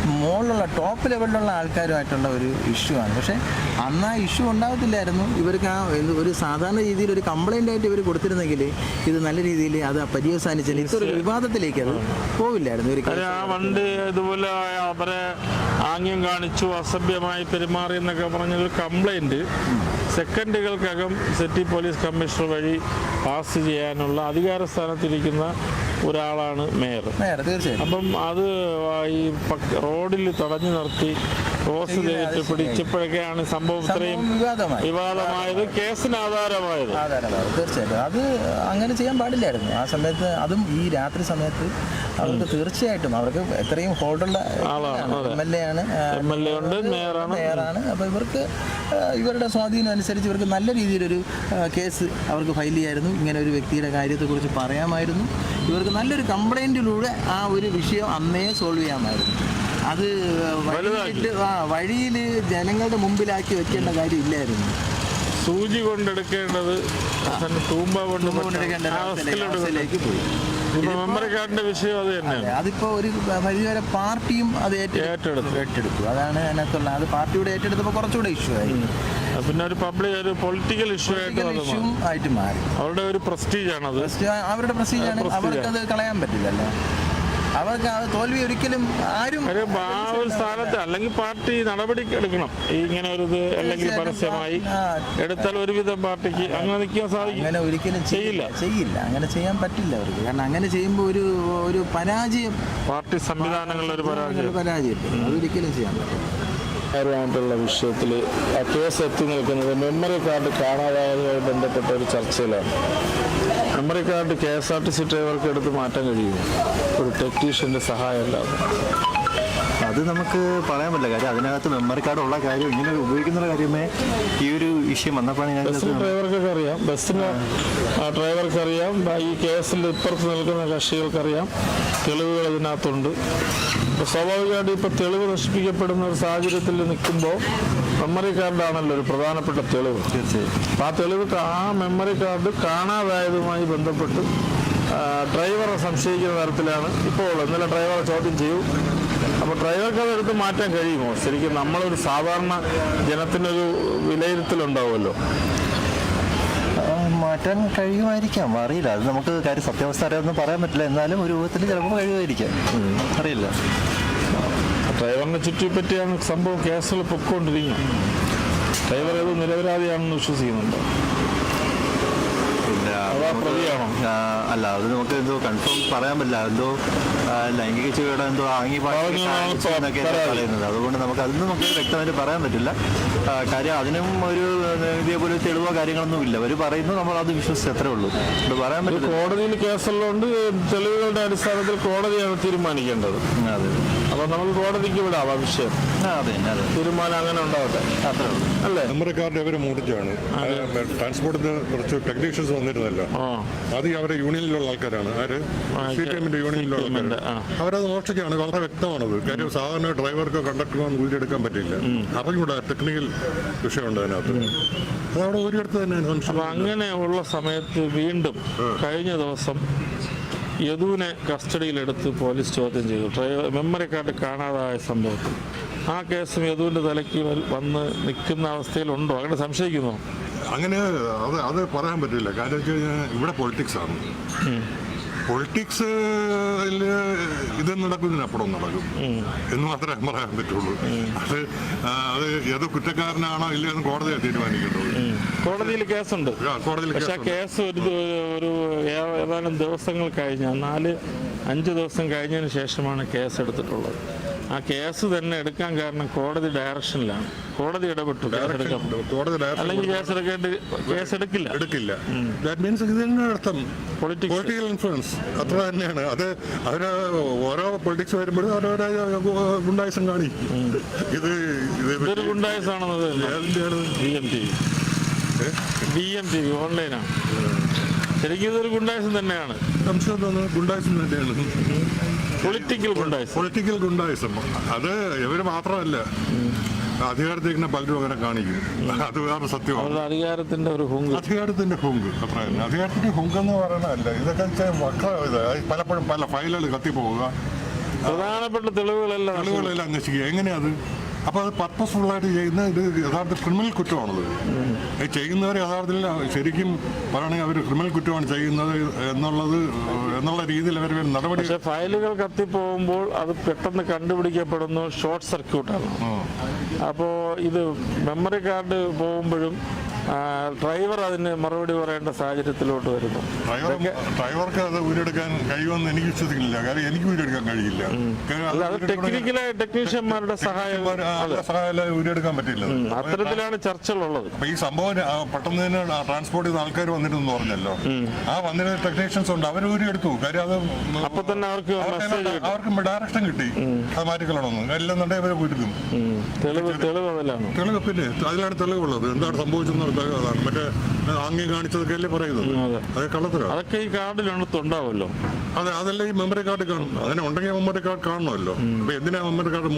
മുകളിലുള്ള ടോപ്പ് ലെവലിലുള്ള ആൾക്കാരുമായിട്ടുള്ള ഒരു ഇഷ്യൂ ആണ്. പക്ഷേ അന്ന് ആ ഇഷ്യൂ ഉണ്ടാകത്തില്ലായിരുന്നു ഇവർക്ക് ആ എന്ത് ഒരു സാധാരണ രീതിയിൽ ഒരു കംപ്ലൈന്റ് ആയിട്ട് ഇവർ കൊടുത്തിരുന്നെങ്കിൽ ഇത് നല്ല രീതിയിൽ അത് പര്യവസാനിച്ചാൽ ഇതൊരു വിവാദത്തിലേക്ക് അത് പോവില്ലായിരുന്നു ഒരു ആ വണ്ടി ഇതുപോലെ അവരെ ആംഗ്യം കാണിച്ചു അസഭ്യമായി പെരുമാറി എന്നൊക്കെ പറഞ്ഞൊരു കംപ്ലൈന്റ് സെക്കൻഡുകൾക്കകം സിറ്റി പോലീസ് കമ്മീഷണർ വഴി പാസ് ചെയ്യാനുള്ള അധികാര സ്ഥാനത്തിരിക്കുന്ന ഒരാളാണ് മേയർ. മേയർ തീർച്ചയായും അപ്പം അത് ഈ റോഡിൽ തടഞ്ഞു നിർത്തി റോസ് ചെയ്തിട്ട് പിടിച്ചപ്പോഴൊക്കെയാണ് സംഭവം ഇത്രയും വിവാദമായത്. കേസിന് ആധാരമായത്. തീർച്ചയായിട്ടും. അത് അങ്ങനെ ചെയ്യാൻ പാടില്ലായിരുന്നു. ആ സമയത്ത് അതും ഈ രാത്രി സമയത്ത് അവർക്ക് തീർച്ചയായിട്ടും അവർക്ക് എത്രയും ഹോൾഡുള്ള എം എൽ എ ആണ്. മേയറാണ്. അപ്പോൾ ഇവർക്ക് ഇവരുടെ സ്വാധീനം അനുസരിച്ച് ഇവർക്ക് നല്ല രീതിയിലൊരു കേസ് അവർക്ക് ഫയൽ ചെയ്യായിരുന്നു. ഇങ്ങനെ ഒരു വ്യക്തിയുടെ കാര്യത്തെക്കുറിച്ച് പറയാമായിരുന്നു. ഇവർക്ക് നല്ലൊരു കംപ്ലൈന്റിലൂടെ ആ ഒരു വിഷയം അന്നേ സോൾവ് ചെയ്യാമായിരുന്നു. അത് വഴിയിട്ട് ആ വഴിയിൽ ജനങ്ങളുടെ മുമ്പിലാക്കി വെക്കേണ്ട കാര്യം ഇല്ലായിരുന്നു. സൂചി കൊണ്ടെടുക്കേണ്ടത് തൂമ്പ കൊണ്ട് കൊണ്ടെടുക്കേണ്ട അവസ്ഥയിലേക്ക് പോയി. ഇപ്പൊ വിഷയം അത് തന്നെയാണ്. അതിപ്പോൾ ഒരു പരിധിവരെ പാർട്ടിയും അത് ഏറ്റെടുത്തു. ഏറ്റെടുത്തു. അതാണ് അതിനകത്തുള്ള അത് പാർട്ടിയുടെ ഏറ്റെടുത്തപ്പോൾ കുറച്ചുകൂടെ ഇഷ്യൂ ആയി. പിന്നെ ഒരു പബ്ലിക് ഒരു പൊളിറ്റിക്കൽ ഇഷ്യൂ ആയിട്ട് അത് മാറി. ആയിട്ട് മാറി. അവരുടെ ഒരു പ്രസ്റ്റീജ് ആണ് പ്രസ്റ്റീജ് അവരുടെ പ്രസ്റ്റീജാണ് അവർക്ക് അവർക്കത് കളയാൻ പറ്റില്ലല്ലോ. അവർക്ക് ആ തോൽവി ഒരിക്കലും ആരും ആ ഒരു സ്ഥാനത്ത് അല്ലെങ്കിൽ പാർട്ടി നടപടി എടുക്കണം. ഈ ഇങ്ങനെ ഒരു ഇത് അല്ലെങ്കിൽ പരസ്യമായി എടുത്താൽ ഒരുവിധം പാർട്ടിക്ക് അങ്ങനെ നിൽക്കാൻ സാധിക്കും. അങ്ങനെ ഒരിക്കലും ചെയ്യില്ല. ചെയ്യില്ല. അങ്ങനെ ചെയ്യാൻ പറ്റില്ല അവർക്ക്. കാരണം അങ്ങനെ ചെയ്യുമ്പോൾ ഒരു ഒരു പരാജയം. പാർട്ടി സംവിധാനങ്ങളുടെ ഒരു പരാജയം. പരാജയം. അതൊരിക്കലും ചെയ്യാൻ പറ്റില്ല. ായിട്ടുള്ള വിഷയത്തിൽ ആ കേസ് എത്തി നിൽക്കുന്നത് മെമ്മറി കാർഡ് കാണാതായതുമായി ബന്ധപ്പെട്ട ഒരു ചർച്ചയിലാണ്. Memory card K S R T C ഡ്രൈവർക്ക് എടുത്ത് മാറ്റാൻ കഴിയുമോ? ഒരു ടെക്നീഷ്യന്റെ സഹായം അല്ലാതെ അത് നമുക്ക് പറയാൻ പറ്റില്ല കാര്യം. അതിനകത്ത് മെമ്മറി കാർഡ് ഉള്ള കാര്യം ഇങ്ങനെ ഉപയോഗിക്കുന്ന കാര്യമേ ഈ ഒരു വിഷയം വന്നപ്പോഴാണ് ഞാൻ ഡ്രൈവർക്കൊക്കെ അറിയാം. ബസ്സിന് ആ. ഡ്രൈവർക്ക് അറിയാം ഈ കേസിൽ ഇപ്പുറത്ത് നിൽക്കുന്ന കക്ഷികൾക്കറിയാം. തെളിവുകൾ ഇതിനകത്തുണ്ട്. സ്വാഭാവികമായിട്ട് ഇപ്പൊ തെളിവ് നശിപ്പിക്കപ്പെടുന്ന ഒരു സാഹചര്യത്തിൽ നിൽക്കുമ്പോൾ മെമ്മറി കാർഡാണല്ലോ ഒരു പ്രധാനപ്പെട്ട തെളിവ്. തീർച്ചയായും. ആ തെളിവ് ആ മെമ്മറി കാർഡ് കാണാതായതുമായി ബന്ധപ്പെട്ട് ഡ്രൈവറെ സംശയിക്കുന്ന തരത്തിലാണ്. ഇപ്പോൾ ഉള്ളത് ഇന്നലെ ഡ്രൈവറെ ചോദ്യം ചെയ്യൂ അപ്പോൾ ഡ്രൈവർക്ക് അതെടുത്ത് മാറ്റാൻ കഴിയുമോ? ശരിക്കും നമ്മളൊരു സാധാരണ ജനത്തിനൊരു വിലയിരുത്തലുണ്ടാവുമല്ലോ. മാറ്റാൻ കഴിയുമായിരിക്കാം. അറിയില്ല. അത് നമുക്ക് കാര്യം സത്യാവസ്ഥ അറിയാമെന്ന് പറയാൻ പറ്റില്ല. എന്നാലും ഒരു രൂപത്തിൽ ചിലപ്പോൾ കഴിയുമായിരിക്കാം. അറിയില്ല. ഡ്രൈവറിനെ ചുറ്റിപ്പറ്റിയാണ് സംഭവം കേസുകൾ പൊക്കോണ്ടിരിക്കുന്നത്. ഡ്രൈവർ ഏത് നിരപരാധിയാണെന്ന് വിശ്വസിക്കുന്നുണ്ടോ? അതാ പ്രതിയാണോ? അല്ല അത് നമുക്ക് എന്തോ കൺഫേം പറയാൻ പറ്റില്ല. എന്തോ ലൈംഗിക ചുവയുടെ എന്തോ ആംഗി എന്നൊക്കെ പറയുന്നത്. അതുകൊണ്ട് നമുക്ക് അതൊന്നും നമുക്ക് വ്യക്തമായിട്ട് പറയാൻ പറ്റില്ല. കാര്യം അതിനും ഒരു ഇതേപോലെ തെളിവോ കാര്യങ്ങളൊന്നും ഇല്ല. അവർ പറയുന്നു നമ്മൾ അത് വിശ്വസിച്ച് അത്രേ ഉള്ളൂ. പറയാൻ പറ്റില്ല. കോടതിയിൽ കേസുള്ളതുകൊണ്ട് തെളിവുകളുടെ അടിസ്ഥാനത്തിൽ കോടതിയാണ് തീരുമാനിക്കേണ്ടത്. അതെ. അപ്പോൾ നമ്മൾ കോടതിക്ക് വിടാം ആ വിഷയം. അതെ അതെ. തീരുമാനം അങ്ങനെ ഉണ്ടാവട്ടെ. അത്രേ ഉള്ളൂ. അല്ലേ? നമ്മുടെ കാർഡ് അവർ മൂടിച്ചാണ് ട്രാൻസ്പോർട്ടിന് കുറച്ച് ടെക്നീഷ്യൻസ് വന്നിരുന്നല്ലോ. ആ. അത് അവരെ യൂണിയനിലുള്ള ആൾക്കാരാണ്. ആര്? സി പി എമ്മിന്റെ യൂണിയനിലുള്ള CPM-ന്റെ, അവരത് മോഷ്ടിച്ചാണ് വളരെ വ്യക്തമാണത്. കാര്യം സാധാരണ ഡ്രൈവർക്കോ കണ്ടക്ടർക്കോ ഊരിയെടുക്കാൻ പറ്റില്ല. അറിഞ്ഞൂടാ ടെക്നിക്കൽ വിഷയമുണ്ട് അതിനകത്ത്. അതവിടെ ഒരിടത്ത് തന്നെയാണ് അങ്ങനെയുള്ള അങ്ങനെ ഉള്ള സമയത്ത് വീണ്ടും കഴിഞ്ഞ ദിവസം യദുവിനെ കസ്റ്റഡിയിലെടുത്ത് പോലീസ് ചോദ്യം ചെയ്തു. മെമ്മറി കാർഡ് കാണാതായ സംഭവത്തിൽ. ആ കേസും യദുവിന്റെ തലയ്ക്ക് വന്ന് നിൽക്കുന്ന അവസ്ഥയിലുണ്ടോ അങ്ങനെ സംശയിക്കുന്നു? അങ്ങനെ അത് അത് പറയാൻ പറ്റില്ല. കാര്യം വെച്ച് കഴിഞ്ഞാൽ ഇവിടെ പൊളിറ്റിക്സ് ആണ്. പൊളിറ്റിക്സ് ഇത് നടക്കുന്നതിനപ്പുറം നടക്കും. എന്ന് മാത്രമേ പറയാൻ പറ്റുള്ളൂ. അത് അത് ഏത് കുറ്റക്കാരനാണോ ഇല്ല എന്ന് കോടതിയാണ് തീരുമാനിക്കേണ്ടത്. കോടതിയിൽ കേസുണ്ട്. കോടതിയിൽ പക്ഷെ. കേസ് ഒരു ഒരു ഏതാനും ദിവസങ്ങൾ കഴിഞ്ഞ നാല് അഞ്ച് ദിവസം കഴിഞ്ഞതിന് ശേഷമാണ് കേസ് എടുത്തിട്ടുള്ളത് ആ കേസ് തന്നെ എടുക്കാൻ കാരണം കോടതി ഡയറക്ഷനിലാണ്. കോടതി ഇടപെട്ടു. കോടതി അല്ലെങ്കിൽ കേസ് എടുക്കേണ്ട കേസ് എടുക്കില്ല. എടുക്കില്ല. ദാറ്റ് മീൻസ് ഇതിന്റെ അർത്ഥം. പൊളിറ്റിക്കൽ ഇൻഫ്ലുവൻസ് അത്ര തന്നെയാണ്. അത് അവർ ഓരോ പൊളിറ്റിക്സ് വരുമ്പോഴും ഓരോരോ ഗുണ്ടായസം കാണി. ഇത് ഇത് ഇതൊരു ഗുണ്ടായസാണെന്നത് B M T B M T ഓൺലൈനാണ് ശരിക്കും ഇതൊരു ഗുണ്ടായസം തന്നെയാണ്. സംശയം തോന്നുന്നു. ഗുണ്ടായസം തന്നെയാണ്. പൊളിറ്റിക്കൽ ഗുണ്ടായിസം പൊളിറ്റിക്കൽ ഗുണ്ടായുസം അത് ഇവർ മാത്രമല്ല. അധികാരത്തേക്കിനെ പലരും അങ്ങനെ കാണിക്കും. അത് വേറെ സത്യമാണ്. അധികാരത്തിന്റെ ഒരു ഹുങ്ക്. അധികാരത്തിന്റെ ഹുങ്ക്. അത്ര അധികാരത്തിന്റെ ഹുങ്ക് എന്ന് പറയുന്നതല്ല. ഇതൊക്കെ വക്ര പലപ്പോഴും പല ഫയലുകൾ കത്തിപ്പോവുക. പ്രധാനപ്പെട്ട തെളിവുകളെല്ലാം തെളിവുകളെല്ലാം അന്വേഷിക്കുക. എങ്ങനെയാ അത്? അപ്പൊ അത് പർപ്പസ്ഫുൾ ആയിട്ട് ചെയ്യുന്ന ഇത് യഥാർത്ഥ ക്രിമിനൽ കുറ്റമാണത്. ഈ ചെയ്യുന്നവർ യഥാർത്ഥത്തിൽ ശരിക്കും പറയുകയാണെങ്കിൽ അവർ ക്രിമിനൽ കുറ്റമാണ് ചെയ്യുന്നത് എന്നുള്ളത് എന്നുള്ള രീതിയിൽ അവർ നടപടി പക്ഷെ ഫയലുകൾ കത്തിപ്പോകുമ്പോൾ അത് പെട്ടെന്ന് കണ്ടുപിടിക്കപ്പെടുന്നു ഷോർട്ട് സർക്യൂട്ടാണ് അപ്പോൾ ഇത് മെമ്മറി കാർഡ് പോകുമ്പോഴും ഡ്രൈവർ അതിന് മറുപടി പറയേണ്ട സാഹചര്യത്തിലോട്ട് വരുന്നു. ഡ്രൈവർ ഡ്രൈവർക്ക് അത് ഊരെടുക്കാൻ കഴിയുമെന്ന് എനിക്ക് വിശ്വസിക്കുന്നില്ല. കാരണം എനിക്ക് ഊരെടുക്കാൻ കഴിയില്ല. ടെക്നിക്കലായ ടെക്നീഷ്യന്മാരുടെ സഹായം ഊരെടുക്കാൻ പറ്റില്ല അത്തരത്തിലാണ് ചർച്ചകളുള്ളത്. അപ്പൊ ഈ സംഭവം പെട്ടെന്ന് തന്നെ ട്രാൻസ്പോർട്ട് ചെയ്ത ആൾക്കാർ വന്നിട്ടെന്ന് പറഞ്ഞല്ലോ. ആ വന്നിരുന്ന ടെക്നീഷ്യൻസ് ഉണ്ട്. അവർ ഊരി എടുത്തു കാര്യം അത് അപ്പൊ തന്നെ അവർക്ക് അവർക്ക് ഡയറക്ഷൻ കിട്ടി. അത് മാറ്റിക്കളണമെന്ന് എല്ലാം ഇവരെ കുരുക്കും ഉം, തെളിവ് തെളിവ് അതിലാണ്. തെളിവ് പിന്നെ അതിലാണ് തെളിവുള്ളത്. എന്താണ് സംഭവിച്ചെന്ന് അതാണ് മറ്റേ ആംഗ്യം കാണിച്ചതൊക്കെ അല്ലേ പറയുന്നത്? അതൊക്കെ അത്. കള്ളത്തരാ അതൊക്കെ ഈ കാർഡിനകത്ത് ഉണ്ടാവുമല്ലോ അതെ അതല്ല ഈ മെമ്മറി കാർഡ് കാണും. അങ്ങനെ ഉണ്ടെങ്കിൽ മെമ്മറി കാർഡ് കാണണമല്ലോ അപ്പൊ എന്തിനാ മെമ്മറി കാർഡ്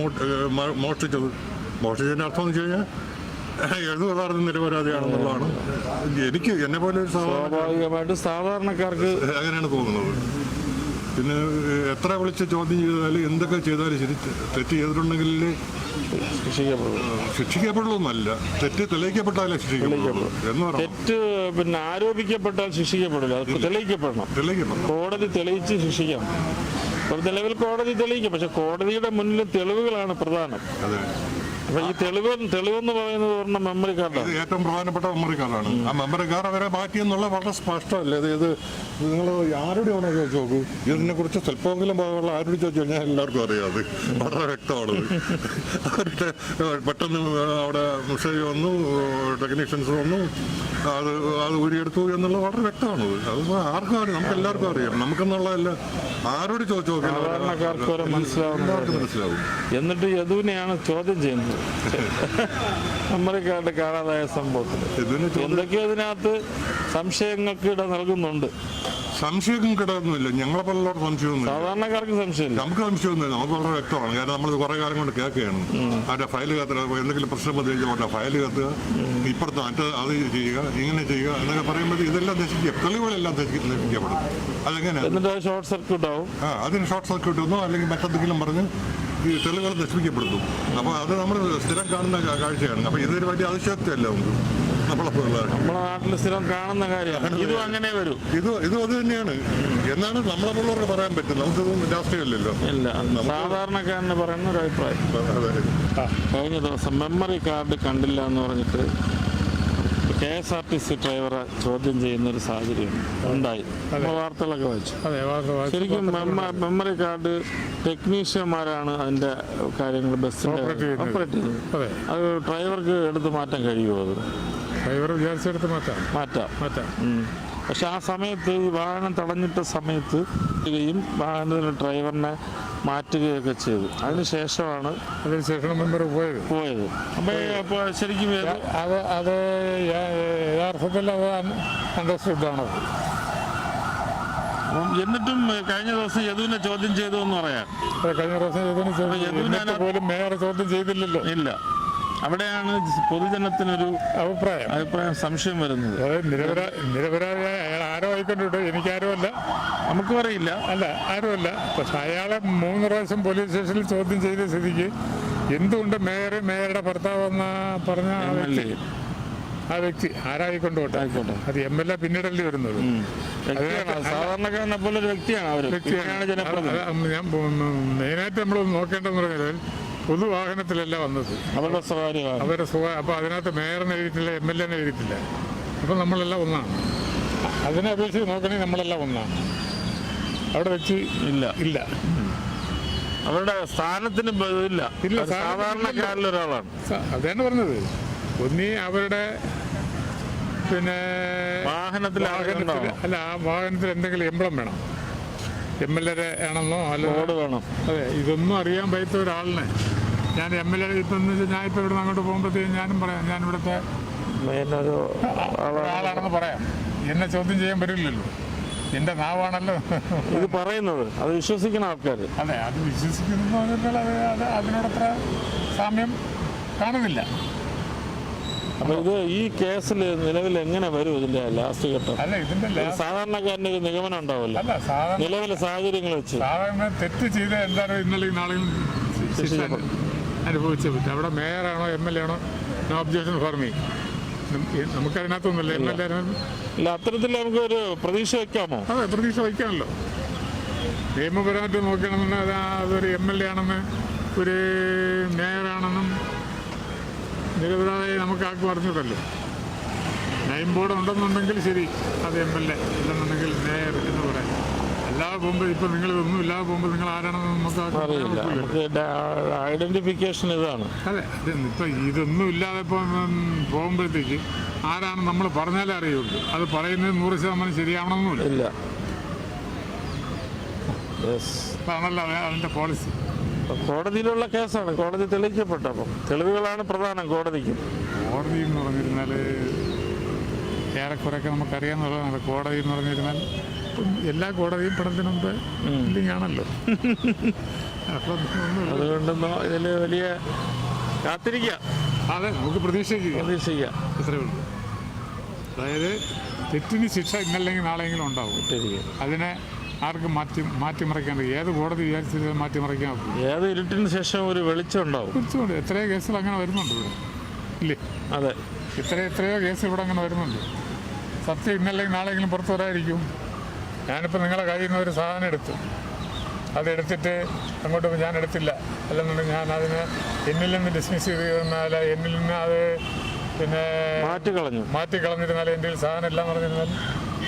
മോഷ്ടിച്ചത്? മോഷ്ടിച്ചതിന്റെ അർത്ഥം എന്ന് വെച്ച് കഴിഞ്ഞാൽ എഴുതു പദാർത്ഥം നിരപരാധിയാണെന്നുള്ളതാണ്. എനിക്ക് എന്നെ പോലെ സ്വാഭാവികമായിട്ട് സാധാരണക്കാർക്ക് അങ്ങനെയാണ് തോന്നുന്നത്. പിന്നെ എത്ര വിളിച്ച് ചോദ്യം ചെയ്താലും എന്തൊക്കെ ചെയ്താലും ശരി തെറ്റ് ചെയ്തിട്ടുണ്ടെങ്കിൽ ശിക്ഷിക്കപ്പെടുന്നല്ല തെറ്റ് തെളിയിക്കപ്പെട്ടാലേ ശിക്ഷിക്കപ്പെടുള്ളൂ എന്ന് പറഞ്ഞു തെറ്റ് പിന്നെ ആരോപിക്കപ്പെട്ടാൽ ശിക്ഷിക്കപ്പെടില്ല. തെളിയിക്കപ്പെടണം. തെളിയിക്കപ്പെടണം. കോടതി തെളിയിച്ച് ശിക്ഷിക്കാം. നിലവിൽ കോടതി തെളിയിക്കും. പക്ഷെ കോടതിയുടെ മുന്നിൽ തെളിവുകളാണ് പ്രധാനം. അപ്പൊ ഈ തെളിവ് തെളിവെന്ന് പറയുന്നത് പറഞ്ഞ മെമ്മറി ഇത് ഏറ്റവും പ്രധാനപ്പെട്ട മെമ്മറി കാർഡാണ് ആ മെമ്മറി കാർഡ് അവരെ എന്നുള്ള വളരെ സ്പഷ്ടമല്ലേ? ഇത് ഇത് നിങ്ങൾ ആരുടെ ആണോ ചോദിച്ചു നോക്കൂ? ഇതിനെ കുറിച്ച് സ്വല്പമെങ്കിലും ഭാഗമുള്ള ആരോട് ചോദിച്ചു കഴിഞ്ഞാൽ എല്ലാവർക്കും അറിയാം അത്. വളരെ വ്യക്തമാണത്. അവരുടെ പെട്ടെന്ന് അവിടെ മെസ്സേജ് വന്നു ടെക്നീഷ്യൻസ് വന്നു അത് അത് ഊരിയെടുത്തു എന്നുള്ളത് വളരെ വ്യക്തമാണത്. അത് ആർക്കും അറിയാം. നമുക്ക് എല്ലാവർക്കും അറിയാം. നമുക്കെന്നുള്ളതല്ല. ആരോട് ചോദിച്ചു നോക്കിയാൽ എല്ലാവർക്കും മനസ്സിലാവും. എന്നിട്ട് യദുവിനെയാണ് ചോദ്യം ചെയ്യുന്നത്. [LAUGHS] കാർഡ് കാണാതായ സംഭവത്തിൽ. എന്തൊക്കെയോ അതിനകത്ത് സംശയങ്ങൾക്ക് ഇട നൽകുന്നുണ്ട്. സംശയം കിടക്കുന്നില്ല ഞങ്ങളെ പോലുള്ളവർ സംശയമൊന്നും സാധാരണക്കാർക്ക് സംശയമില്ല. നമുക്ക് സംശയമൊന്നുമില്ല. നമുക്ക് വളരെ വ്യക്തമാണ്. കാരണം നമ്മൾ കുറെ കാലം കൊണ്ട് കേൾക്കുകയാണ്. അവരുടെ ഫയൽ കത്തുക എന്തെങ്കിലും പ്രശ്നം വന്നു ഫയൽ കത്തുക. ഇപ്പുറത്ത് മറ്റേ അത് ചെയ്യുക ഇങ്ങനെ ചെയ്യുക എന്നൊക്കെ പറയുമ്പോൾ ഇതെല്ലാം നശിക്കുക. തെളിവുകളെല്ലാം നശി- നശിക്കപ്പെടും. അതെങ്ങനെ ഷോർട്ട് സർക്യൂട്ട് ആവും ആ അതിന് ഷോർട്ട് സർക്യൂട്ട് ഒന്നോ അല്ലെങ്കിൽ മറ്റെന്തെങ്കിലും പറഞ്ഞ് ഈ തെളിവുകൾ നശിപ്പിക്കപ്പെടുന്നു. അപ്പോൾ അത് നമ്മൾ സ്ഥിരം കാണുന്ന കാഴ്ചയാണ്. അപ്പോൾ ഇതൊരു വലിയ അതിശക്തിയല്ല നമുക്ക്. നമ്മളെ നാട്ടിൽ സ്ഥിരം കാണുന്ന കാര്യമാണ്. ഇതും അങ്ങനെ വരും. ഇത് ഇതും അത് തന്നെയാണ്. എന്നാണ് നമ്മളെ പോലുള്ളവർക്ക് പറയാൻ പറ്റും നമുക്കിതൊന്നും രാഷ്ട്രീയമല്ലല്ലോ. ഇല്ല സാധാരണക്കാരന് പറയുന്ന ഒരു അഭിപ്രായം. കഴിഞ്ഞ ദിവസം മെമ്മറി കാർഡ് കണ്ടില്ല എന്ന് പറഞ്ഞിട്ട് K S R T C ഡ്രൈവറെ ചോദ്യം ചെയ്യുന്ന ഒരു സാഹചര്യം ഉണ്ടായി. വാർത്തകളൊക്കെ വായിച്ചു. ശരിക്കും മെമ്മ- മെമ്മറി കാർഡ് ടെക്നീഷ്യന്മാരാണ് അതിന്റെ കാര്യങ്ങൾ ബസ്സിന്റെ. ഓപ്പറേറ്റ് ചെയ്യുന്നത്. അതെ. ഡ്രൈവർക്ക് എടുത്ത് മാറ്റാൻ കഴിയുമോ അത്? ഡ്രൈവർ വിചാരിച്ചെടുത്ത് മാറ്റാം. മാറ്റാം. മാറ്റാം. പക്ഷെ ആ സമയത്ത് ഈ വാഹനം തടഞ്ഞിട്ട സമയത്ത് വാഹനത്തിന് ഡ്രൈവറിനെ മാറ്റുകയൊക്കെ ചെയ്തു. അതിനുശേഷമാണ് അതിനുശേഷം മെമ്പർ പോയത്. പോയത്. അപ്പൊ അപ്പോൾ ശരിക്കും അത് അത് യഥാർത്ഥത്തിൽ അത് അണ്ടർസ്റ്റുഡ് ആണത് അപ്പം എന്നിട്ടും കഴിഞ്ഞ ദിവസം യദുവിനെ ചോദ്യം ചെയ്തു എന്ന് പറയാം. കഴിഞ്ഞ ദിവസം യദുവിനെ ചോദ്യം പോലും മേയർ ചോദ്യം ചെയ്തില്ലല്ലോ. ഇല്ല. അവിടെയാണ് പൊതുജനത്തിനൊരു അഭിപ്രായം. അഭിപ്രായം സംശയം വരുന്നത്. നിരപരാധിയായ അയാൾ ആരോ ആയിക്കൊണ്ടിട്ട് എനിക്കാരുമല്ല. നമുക്കും അറിയില്ല അല്ല ആരുമല്ല. പക്ഷെ അയാളെ മൂന്ന് പ്രാവശ്യം പോലീസ് സ്റ്റേഷനിൽ ചോദ്യം ചെയ്ത സ്ഥിതിക്ക് എന്തുകൊണ്ട് മേയർ മേയറുടെ ഭർത്താവ് എന്ന പറഞ്ഞ ആ വ്യക്തി എ. ആ വ്യക്തി ആരായിക്കൊണ്ടോട്ടെ? ആയിക്കോട്ടെ. അത് എം എൽ എ പിന്നീടല്ലേ വരുന്നത്. സാധാരണക്കാരനെ പോലെ വ്യക്തിയാണ് ഞാൻ മെയിനായിട്ട് നമ്മൾ നോക്കേണ്ടതെന്ന് പറഞ്ഞാൽ പൊതുവാഹനത്തിലല്ല വന്നത്. അവരുടെ സ്വകാര്യ അവരുടെ സ്വകാര്യ അപ്പോൾ അതിനകത്ത് മേയറിന് എഴുതിയിട്ടില്ല എം എൽ എനെ എഴുതിയിട്ടില്ല അപ്പോൾ നമ്മളെല്ലാം ഒന്നാണ്. അതിനെ അപേക്ഷിച്ച് നോക്കണമെങ്കിൽ നമ്മളെല്ലാം ഒന്നാണ്. അവിടെ വെച്ച് ഇല്ല. ഇല്ല. അവരുടെ സ്ഥാനത്തിന് ഇല്ല ഇല്ല, സാധാരണക്കാരിൽ ഒരാളാണ്. അതാണ് പറഞ്ഞത്. ഒന്നീ അവരുടെ പിന്നെ വാഹനത്തിൽ വാഹനത്തിൽ അല്ല ആ വാഹനത്തിൽ എന്തെങ്കിലും എംബ്ലം വേണം. എം എൽ എ ആണെന്നോ അല്ല വേണം. അതെ ഇതൊന്നും അറിയാൻ പറ്റാത്ത ഒരാളിനെ. ഞാൻ എം എൽ എ ഇപ്പം ഞാൻ ഇപ്പം ഇവിടെ അങ്ങോട്ട് പോകുമ്പോഴത്തേക്കും ഞാനും പറയാം. ഞാൻ ഇവിടുത്തെ ആളാണെന്ന് ഒരാളാണെന്ന് പറയാം. എന്നെ ചോദ്യം ചെയ്യാൻ പറ്റില്ലല്ലോ എന്റെ നാവാണല്ലോ. ഇത് പറയുന്നത്. അത് വിശ്വസിക്കുന്ന ആൾക്കാർ അതെ അത് വിശ്വസിക്കുന്നു അതിനോടത്ര സാമ്യം കാണുന്നില്ല. ഇത് ഈ കേസിൽ നിലവിൽ എങ്ങനെ വരും ഇതിന്റെ ലാസ്റ്റ് ഘട്ടം? സാധാരണക്കാരന് ഒരു നിഗമനം ഉണ്ടാവില്ല നിലവിലെ സാഹചര്യങ്ങൾ വെച്ച്. തെറ്റ് ചെയ്ത എന്താണോ ഇന്നലെ നാളെയും അനുഭവിച്ചേ പറ്റും. അവിടെ മേയറാണോ എം എൽ എ ആണോ നോ ഒബ്ജക്ഷൻ ഫോർ മീ നമുക്കതിനകത്തൊന്നുമില്ല. എം എൽ എ അല്ല അത്തരത്തിൽ നമുക്ക് ഒരു പ്രതീക്ഷ വയ്ക്കാമോ അതെ പ്രതീക്ഷ വയ്ക്കാമല്ലോ. നിയമപരമായിട്ട് നോക്കുകയാണെന്നുണ്ടെങ്കിൽ ആ- അതൊരു എം എൽ എ ആണെന്ന് ഒരു മേയറാണെന്നും നിരപരാധമായി നമുക്ക് ആർക്ക് പറഞ്ഞിട്ടല്ലോ നയം ബോർഡ് ഉണ്ടെന്നുണ്ടെങ്കിൽ ശരി അത് എം എൽ എ ഇല്ലെന്നുണ്ടെങ്കിൽ മേയർ എന്ന് പറയാം. അല്ലാതെ പോകുമ്പോൾ ഇപ്പം നിങ്ങൾ ഇതൊന്നും ഇല്ലാതെ പോകുമ്പോൾ നിങ്ങൾ ആരാണെന്ന് നമുക്ക് ഐഡന്റിഫിക്കേഷൻ ഇതാണ്. അതെ അതെ ഇപ്പം ഇതൊന്നും ഇല്ലാതെ ഇപ്പം പോകുമ്പോഴത്തേക്ക് ആരാണ് നമ്മൾ പറഞ്ഞാലേ അറിയുള്ളൂ. അത് പറയുന്നത് നൂറ് ശതമാനം ശരിയാവണമെന്നില്ല. ഇല്ല. അതാണല്ലോ അത് അതിന്റെ പോളിസി കോടതിയിലുള്ള കേസാണ്. കോടതി തെളിയിക്കപ്പെട്ടപ്പം. തെളിവുകളാണ് പ്രധാനം കോടതിക്ക്. കോടതി എന്ന് പറഞ്ഞിരുന്നാൽ ഏറെക്കുറെയൊക്കെ നമുക്കറിയാമെന്നുള്ളതാണ് കോടതി എന്ന് പറഞ്ഞിരുന്നാൽ എല്ലാ കോടതിയും പണത്തിന് മുമ്പ് ബില്ലിംഗ് ആണല്ലോ അപ്പം ഒന്നുമില്ല. അതുകൊണ്ട് ഇതിൽ വലിയ കാത്തിരിക്കാം. അതെ നമുക്ക് പ്രതീക്ഷിക്കുക പ്രതീക്ഷിക്കാം. ഇത്രയേ ഉള്ളൂ. അതായത് തെറ്റിന് ശിക്ഷ ഇന്നല്ലെങ്കിൽ നാളെയെങ്കിലും ഉണ്ടാവും. അതിനെ ആർക്കും മാറ്റി മാറ്റിമറിക്കാൻ. ഏത് കോടതി വിചാരിച്ചാലും മാറ്റിമറിക്കാൻ. ഏത് ഇരുട്ടിന് ശേഷം ഒരു വെളിച്ചം ഉണ്ടാവും. തീർച്ചയായിട്ടും എത്രയോ കേസുകൾ അങ്ങനെ വരുന്നുണ്ട് ഇവിടെ. ഇല്ലേ? അതെ. ഇത്ര എത്രയോ കേസ് ഇവിടെ അങ്ങനെ വരുന്നുണ്ട്. സത്യം ഇന്നല്ലെങ്കിൽ നാളെങ്കിലും പുറത്തു വരാതിരിക്കും. ഞാനിപ്പോൾ നിങ്ങളുടെ കയ്യിൽ നിന്ന് ഒരു സാധനം എടുത്തു. അതെടുത്തിട്ട് അങ്ങോട്ട് ഞാൻ എടുത്തില്ല. അല്ലെന്നുണ്ടെങ്കിൽ ഞാൻ അതിനെ എന്നിൽ നിന്ന് ഡിസ്മിസ് ചെയ്ത് തന്നാൽ എന്നിൽ നിന്ന് അത് പിന്നെ മാറ്റി കളഞ്ഞു മാറ്റി കളഞ്ഞിരുന്നാൽ എന്റെ സാധനം എല്ലാം പറഞ്ഞിരുന്നാൽ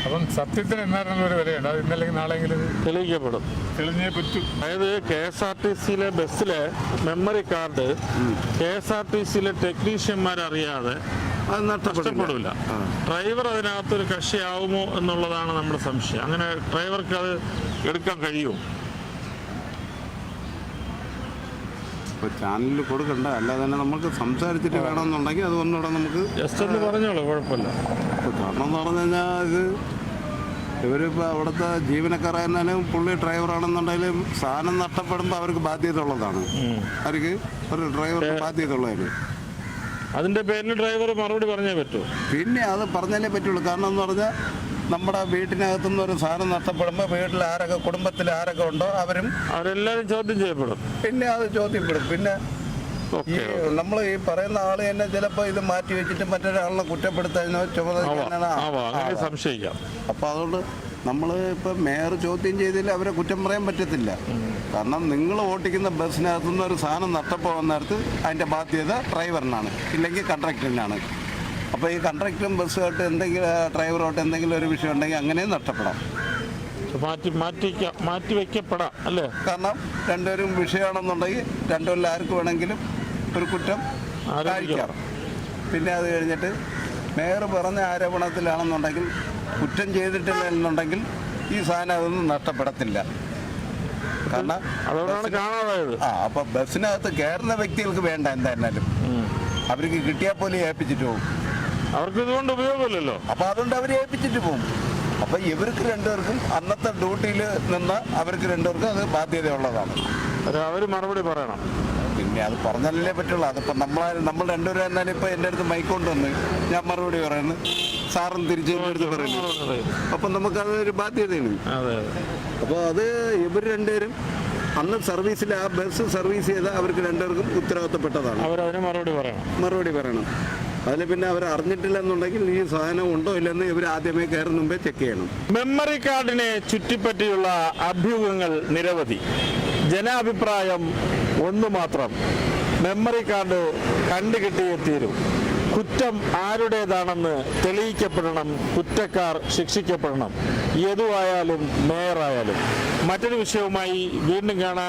അപ്പം സത്യത്തിന് എന്നായിരുന്നു ഒരു വിലയുണ്ട്? അത് ഇന്നല്ലെങ്കിൽ നാളെങ്കിലും തെളിയിക്കപ്പെടും. തെളിഞ്ഞേ പറ്റൂ. അതായത് കെ എസ് ആർ ടി സിയിലെ ബസ്സിലെ memory card K S R T സിയിലെ ടെക്നീഷ്യന്മാർ അറിയാതെ അത് നഷ്ടപ്പെടില്ല. ഡ്രൈവർ അതിനകത്തൊരു കക്ഷിയാവുമോ എന്നുള്ളതാണ് നമ്മുടെ സംശയം. അങ്ങനെ ഡ്രൈവർക്ക് അത് എടുക്കാൻ കഴിയുമോ ഇപ്പോൾ ചാനലിൽ കൊടുക്കണ്ട. അല്ലാതെ തന്നെ നമുക്ക് സംസാരിച്ചിട്ട് വേണമെന്നുണ്ടെങ്കിൽ അത് ഒന്നുകൂടെ നമുക്ക് ജസ്റ്റ് ഒന്ന് പറഞ്ഞോളൂ കുഴപ്പമില്ല. ഇപ്പോൾ കാരണം എന്ന് പറഞ്ഞു കഴിഞ്ഞാൽ ഇത് ഇവരിപ്പോൾ അവിടുത്തെ ജീവനക്കാരായിരുന്നാലും പുള്ളി ഡ്രൈവറാണെന്നുണ്ടെങ്കിലും സാധനം നഷ്ടപ്പെടുമ്പോൾ അവർക്ക് ബാധ്യത ഉള്ളതാണ് അവർക്ക് ഒരു ഡ്രൈവർക്ക് ബാധ്യത ഉള്ളതിന് അതിന്റെ പേരിൽ ഡ്രൈവർ മറുപടി പറഞ്ഞേ പറ്റൂ. പിന്നെ അത് പറഞ്ഞാലേ പറ്റുള്ളൂ. കാരണം എന്ന് പറഞ്ഞാൽ നമ്മുടെ വീട്ടിനകത്തുനിന്ന് ഒരു സാധനം നഷ്ടപ്പെടുമ്പോൾ വീട്ടിൽ ആരൊക്കെ കുടുംബത്തിൽ ആരൊക്കെ ഉണ്ടോ അവരും അവരെല്ലാവരും ചോദ്യം ചെയ്യപ്പെടും. പിന്നെ അത് ചോദ്യപ്പെടും പിന്നെ ഈ നമ്മൾ ഈ പറയുന്ന ആൾ തന്നെ ചിലപ്പോ ഇത് മാറ്റി വെച്ചിട്ട് മറ്റൊരാളിനെ കുറ്റപ്പെടുത്താനോ ചുമതല സംശയിക്കാം. അപ്പൊ അതുകൊണ്ട് നമ്മൾ ഇപ്പം മേയർ ചോദ്യം ചെയ്തതിൽ അവരെ കുറ്റം പറയാൻ പറ്റത്തില്ല. കാരണം നിങ്ങൾ ഓട്ടിക്കുന്ന ബസ്സിനകത്തുനിന്ന് ഒരു സാധനം നഷ്ടപ്പെടുന്ന നേരത്ത് അതിന്റെ ബാധ്യത ഡ്രൈവറിനാണ് ഇല്ലെങ്കിൽ കണ്ടക്ടറിനാണ്. അപ്പോൾ ഈ കണ്ടക്ടറും ബസ്സുമായിട്ട് എന്തെങ്കിലും ഡ്രൈവറുമായിട്ട് എന്തെങ്കിലും ഒരു വിഷയം ഉണ്ടെങ്കിൽ അങ്ങനെയും നഷ്ടപ്പെടാം. മാറ്റി മാറ്റിക്കാം മാറ്റി വയ്ക്കപ്പെടാം അല്ലേ? കാരണം രണ്ടുപേരും വിഷയമാണെന്നുണ്ടെങ്കിൽ രണ്ടുപേരിൽ ആർക്ക് വേണമെങ്കിലും ഒരു കുറ്റം ആരോപിക്കാം. പിന്നെ അത് കഴിഞ്ഞിട്ട് മേയർ പറഞ്ഞ ആരോപണത്തിലാണെന്നുണ്ടെങ്കിൽ കുറ്റം ചെയ്തിട്ടില്ല എന്നുണ്ടെങ്കിൽ ഈ സാധനം അതൊന്നും നഷ്ടപ്പെടത്തില്ല. കാരണം കാണാതായത്. ആ അപ്പൊ ബസ്സിനകത്ത് കയറുന്ന വ്യക്തികൾക്ക് വേണ്ട എന്തായിരുന്നാലും. അവർക്ക് കിട്ടിയാൽ പോലും ഏൽപ്പിച്ചിട്ട് പോകും. അവർക്ക് ഇതുകൊണ്ട് ഉപയോഗമില്ലല്ലോ. അപ്പൊ അതുകൊണ്ട് അവർ ഏൽപ്പിച്ചിട്ട് പോകും. അപ്പൊ ഇവർക്ക് രണ്ടുപേർക്കും അന്നത്തെ ഡ്യൂട്ടിയിൽ നിന്ന് അവർക്ക് രണ്ടുപേർക്കും അത് ബാധ്യതയുള്ളതാണ്. അവർ മറുപടി പറയണം. പിന്നെ അത് പറഞ്ഞാലേ പറ്റുള്ളൂ. അതിപ്പോൾ നമ്മൾ നമ്മൾ രണ്ടുപേരും എന്നാലും ഇപ്പോൾ എന്റെ അടുത്ത് മൈക്ക് കൊണ്ടുവന്ന് ഞാൻ മറുപടി പറയുന്നു. സാറും തിരിച്ചു എടുത്ത് പറയുന്നു. അപ്പം നമുക്കത് അതൊരു ബാധ്യതയാണ്. അപ്പൊ അതെ. അപ്പോൾ അത് ഇവർ രണ്ടുപേരും അന്ന് സർവീസിൽ ആ ബസ് സർവീസ് ചെയ്ത അവർക്ക് രണ്ടുപേർക്കും ഉത്തരവാദിത്തപ്പെട്ടതാണ്. അവരതിന് മറുപടി പറയണം. മറുപടി പറയണം. അതിൽ പിന്നെ അവർ അറിഞ്ഞിട്ടില്ലെന്നുണ്ടെങ്കിൽ ഈ സാധനം ഉണ്ടോ ഇല്ലെന്ന് ഇവർ ആദ്യമേ കയറുന്ന മുമ്പേ ചെക്ക് ചെയ്യണം. മെമ്മറി കാർഡിനെ ചുറ്റിപ്പറ്റിയുള്ള അഭ്യൂഹങ്ങൾ നിരവധി. ജനാഭിപ്രായം ഒന്നു മാത്രം. മെമ്മറി കാർഡ് കണ്ടുകിട്ടിയേ തീരും. കുറ്റം ആരുടേതാണെന്ന് തെളിയിക്കപ്പെടണം കുറ്റക്കാർ ശിക്ഷിക്കപ്പെടണം. ഏതുവായാലും മേയറായാലും. മറ്റൊരു വിഷയവുമായി വീണ്ടും കാണാം.